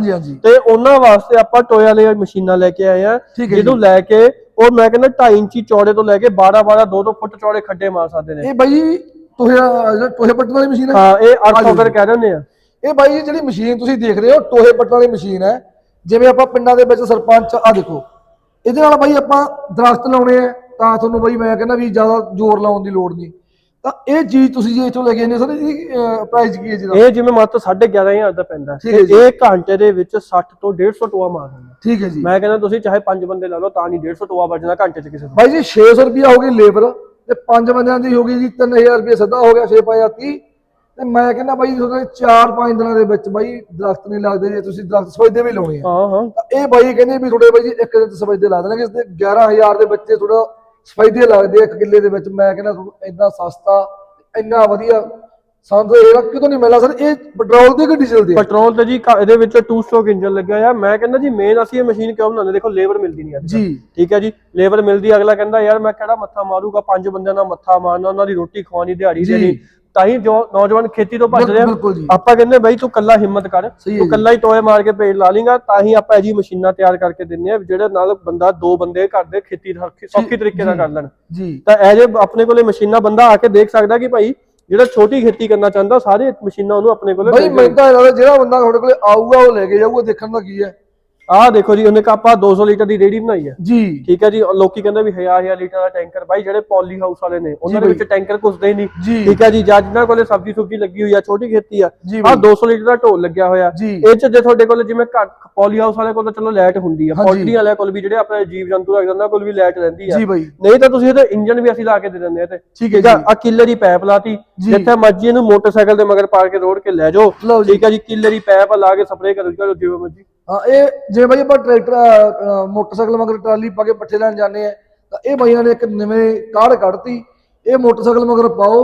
ਤੇ ਉਹਨਾਂ ਵਾਸਤੇ ਆਪਾਂ ਟੋਏ ਵਾਲੇ ਮਸ਼ੀਨਾਂ ਲੈ ਕੇ ਆਏ ਆ ਜਿਹਨੂੰ ਲੈ ਕੇ ਉਹ ਮੈਂ ਕਹਿੰਦਾ 2.5 ਇੰਚੀ ਚੌੜੇ ਤੋਂ ਲੈ ਕੇ 12 12 2 2 ਫੁੱਟ ਚੌੜੇ ਖੱਡੇ ਮਾਰ ਸਕਦੇ ਨੇ ਇਹ ਬਾਈ ਟੋਹੇ ਜਿਹੜਾ ਟੋਹੇ ਪੱਟਣ ਵਾਲੀ ਮਸ਼ੀਨ ਹੈ? ਹਾਂ ਇਹ ਹਾਂਜੀ। ਅਰਥੋਗਰ ਕਹਿ ਦਿੰਦੇ ਆ। ਇਹ ਬਾਈ ਜੀ ਜਿਹੜੀ ਮਸ਼ੀਨ ਤੁਸੀਂ ਦੇਖ ਰਹੇ ਹੋ ਟੋਹੇ ਪੱਟਣ ਵਾਲੀ ਮਸ਼ੀਨ ਹੈ। ਜਿਵੇਂ ਆਪਾਂ ਪਿੰਡਾਂ ਦੇ ਵਿੱਚ ਸਰਪੰਚ ਆ ਦੇਖੋ। ਇਹਦੇ ਨਾਲ ਬਾਈ ਆਪਾਂ ਦਰਖਤ ਲਾਉਣੇ ਆ ਤਾਂ ਤੁਹਾਨੂੰ ਬਾਈ ਮੈਂ ਕਹਿੰਦਾ ਵੀ ਜ਼ਿਆਦਾ ਜ਼ੋਰ ਲਾਉਣ ਦੀ ਲੋੜ ਨਹੀਂ। ਤਾਂ ਇਹ ਚੀਜ਼ ਤੁਸੀਂ ਜੇ ਇੱਥੋਂ ਲੈ ਕੇ ਆਨੇ ਸਰ ਇਹਦੀ ਪ੍ਰਾਈਸ ਕੀ ਹੈ ਜੀ ਦਾ ਇਹ ਜਿਵੇਂ ਮੱਤ 11500 ਦਾ ਪੈਂਦਾ ਠੀਕ ਹੈ ਜੀ। ਇਹ ਘੰਟੇ ਦੇ ਵਿੱਚ 60 ਤੋਂ 150 ਟੋਆ ਮਾਰ ਦਿੰਦਾ ਠੀਕ ਹੈ ਜੀ। ਮੈਂ ਕਹਿੰਦਾ ਤੁਸੀਂ ਚਾਹੇ 5 ਬੰਦੇ ਲਾ ਲਓ ਤਾਂ ਨਹੀਂ 150 ਟੋਆ ਵੱਜਣਾ ਘੰਟੇ 'ਚ ਕਿਸੇ ਨੂੰ। ਬਾਈ ਜੀ 600 ਰੁਪਿਆ ਹੋ ਗਈ ਲੇਬਰ। ਤੇ ਪੰਜ ਬੰਦਿਆਂ ਦੀ ਹੋ ਗਈ ਜੀ 3000 ਰੁਪਏ ਸਿੱਧਾ ਹੋ ਗਿਆ 6 5 30 ਤੇ ਮੈਂ ਕਹਿੰਦਾ ਬਾਈ ਤੁਹਾਡੇ 4-5 ਦਿਨਾਂ ਦੇ ਵਿੱਚ ਬਾਈ ਦਰਖਤ ਨਹੀਂ ਲੱਗਦੇ ਜੇ ਤੁਸੀਂ ਦਰਖਤ ਸਫੈਦੇ ਵੀ ਲਾਉਣੇ ਆ। ਹਾਂ ਹਾਂ। ਤਾਂ ਇਹ ਬਾਈ ਕਹਿੰਦੇ ਵੀ ਤੁਹਾਡੇ ਬਾਈ ਜੀ ਇੱਕ ਦਿਨ ਚ ਸਫੈਦੇ ਲਾ ਦੇਣਗੇ ਤੇ 11000 ਦੇ ਬੱਚੇ ਥੋੜਾ ਸਫੈਦੇ ਲੱਗਦੇ ਆ ਇੱਕ ਕਿੱਲੇ ਦੇ ਵਿੱਚ। ਮੈਂ ਕਹਿੰਦਾ ਤੁਹਾਨੂੰ ਇੰਨਾ ਸਸਤਾ ਇੰਨਾ ਵਧੀਆ ਸਾਨੂੰ ਤਾਂ ਇਹ ਕਿਤੋਂ ਨਹੀਂ ਮਿਲਣਾ ਸਰ ਇਹ ਪੈਟਰੋਲ ਤੇ ਕਿ ਡੀਜ਼ਲ ਆ? ਪੈਟਰੋਲ ਤੇ ਜੀ ਘ- ਇਹਦੇ ਵਿੱਚ 2 ਸਟ੍ਰੋਕ ਇੰਜਨ ਲੱਗਿਆ ਆ ਮੈਂ ਕਹਿੰਦਾ ਜੀ ਮੇਨ ਅਸੀਂ ਇਹ ਮਸ਼ੀਨ ਕਿਉਂ ਬਣਾਉਂਦੇ? ਦੇਖੋ ਲੇਬਰ ਮਿਲਦੀ ਨਹੀਂ ਅੱਜ ਜੀ। ਠੀਕ ਹੈ ਜੀ ਲੇਬਰ ਮਿਲਦੀ ਅਗਲਾ ਕਹਿੰਦਾ ਯਾਰ ਮੈਂ ਕਿਹੜਾ ਮੱਥਾ ਮਾਰੂਗਾ? ਪੰਜ ਬੰਦਿਆਂ ਦਾ ਮੱਥਾ ਮਾਰਨਾ ਉਹਨਾਂ ਦੀ ਰੋਟੀ ਖਵਾਉਣੀ ਦਿਹਾੜੀ ਜੀ। ਦੇਣੀ। ਤਾਂ ਹੀ ਜੋ ਨੌਜਵਾਨ ਖੇਤੀ ਤੋਂ ਭੱਜ ਰਹੇ ਆ ਬਿਲਕੁਲ ਜੀ। ਆਪਾਂ ਕਹਿੰਦੇ ਬਈ ਤੂੰ ਕੱਲਾ ਹਿੰਮਤ ਕਰ। ਸਹੀ ਹੈ ਤੂੰ ਜੀ। ਕੱਲਾ ਹੀ ਟੋਏ ਮਾਰ ਕੇ ਪੇੜ ਲਾ ਲੇਗਾ। ਤਾਂ ਹੀ ਆਪਾਂ ਇਹ ਜੀ ਮਸ਼ੀਨਾਂ ਤਿਆਰ ਕਰਕੇ ਦਿੰਨੇ ਆ ਜਿਹੜੇ ਨਾਲ ਬੰਦਾ ਦੋ ਬੰਦੇ ਘਰ ਦੇ ਖੇਤੀ ਸੌਖੀ- ਸੌਖੀ ਤਰੀਕੇ ਨਾਲ ਕਰ ਲੈਣ। ਜੀ। ਤਾਂ ਇਹ ਜੇ ਆਪਣੇ ਕੋਲੇ ਮਸ਼ੀਨਾਂ ਬੰਦਾ ਆ ਕੇ ਦੇਖ ਸਕਦਾ ਕਿ ਭਾਈ ਜਿਹੜਾ ਛੋਟੀ ਖੇਤੀ ਕਰਨਾ ਚਾਹੁੰਦਾ ਸਾਰੇ ਮਸ਼ੀਨਾਂ ਉਹਨੂੰ ਆਪਣੇ ਕੋਲੇ ਬਾਈ ਮਿਲ ਮੈਨੂੰ ਤਾਂ ਜਿਹੜਾ ਬੰਦਾ ਤੁਹਾਡੇ ਕੋਲੇ ਆਊਗਾ ਉਹ ਲੈ ਕੇ ਜਾਊਗਾ ਦੇਖਣ ਦਾ ਕੀ ਹੈ। ਆਹ ਦੇਖੋ ਜੀ ਉਹਨੇ ਆਪਾਂ 200 ਲੀਟਰ ਦੀ ਰੇੜੀ ਬਣਾਈ ਹੈ ਜੀ। ਠੀਕ ਹੈ ਜੀ ਲੋਕੀ ਕਹਿੰਦੇ ਵੀ 1000 1000 ਲੀਟਰ ਦਾ ਟੈਂਕਰ ਬਾਈ ਜਿਹੜੇ ਪੋਲੀ ਹਾਊਸ ਵਾਲੇ ਨੇ ਉਹਨਾਂ ਦੇ। ਵਿੱਚ ਟੈਂਕਰ ਘੁਸਦੇ ਹੀ ਨਹੀਂ ਠੀਕ ਹੈ ਜੀ ਜਾਂ ਜਿਨ੍ਹਾਂ ਕੋਲੇ ਸਬਜ਼ੀ ਸੁਬਜ਼ੀ ਲੱਗੀ ਹੋਈ ਆ ਛੋਟੀ ਖੇਤੀ ਆ ਆਹ ਬਾਈ। 200 ਲੀਟਰ ਦਾ ਢੋਲ ਲੱਗਿਆ ਹੋਇਆ। ਇਹ ਚ ਜੇ ਤੁਹਾਡੇ ਕੋਲ ਜਿਵੇਂ ਪੋਲੀ ਹਾਊਸ ਵਾਲੇ ਕੋਲ ਤਾਂ ਚਲੋ ਲਾਈਟ ਹੁੰਦੀ ਆ। ਪੋਲਟਰੀ ਵਾਲਿਆਂ ਕੋਲ ਵੀ ਜਿਹੜੇ ਆਪਣੇ ਜੀਵ ਜੰਤੂ ਰੱਖਦੇ ਉਹਨਾਂ ਕੋਲ ਵੀ ਲਾਈਟ ਰਹਿੰਦੀ ਆ। ਜੀ ਬਾਈ। ਨਹੀਂ ਤਾਂ ਤੁਸੀਂ ਇਹਦੇ ਇੰਜਨ ਵੀ ਅਸੀਂ ਲਾ ਕੇ ਦੇ ਦਿੰਦੇ ਆ ਤੇ ਠੀਕ ਹੈ ਜੀ। ਆ ਕਿੱਲੇ ਦੀ ਪਾਈਪ ਲਾਤੀ। ਜਿੱਥੇ ਮਰਜ਼ੀ ਇਹਨੂੰ ਮੋਟਰਸਾਈਕਲ ਦੇ ਮਗਰ ਪਾ ਕੇ ਰੋੜ ਕੇ ਲੈ ਜਾਓ। ਠੀਕ ਹੈ ਜੀ ਕਿੱਲੇ ਦੀ ਪਾਈਪ ਲਾ ਕੇ ਸਪਰੇਅ ਕਰੋ ਕਰੋ ਜਿਵੇਂ ਮਰਜ਼ੀ। ਹਾਂ ਇਹ ਜਿਵੇਂ ਬਾਈ ਆਪਾਂ ਟਰੈਕਟਰ ਮੋਟਰਸਾਈਕਲ ਮਗਰ ਟਰਾਲੀ ਪਾ ਕੇ ਪੱਠੇ ਲੈਣ ਜਾਂਦੇ ਆ ਤਾਂ ਇਹ ਬਾਈਆਂ ਨੇ ਇੱਕ ਨਵੇਂ ਕਾਢ ਕੱਢਤੀ। ਇਹ ਮੋਟਰਸਾਈਕਲ ਮਗਰ ਪਾਓ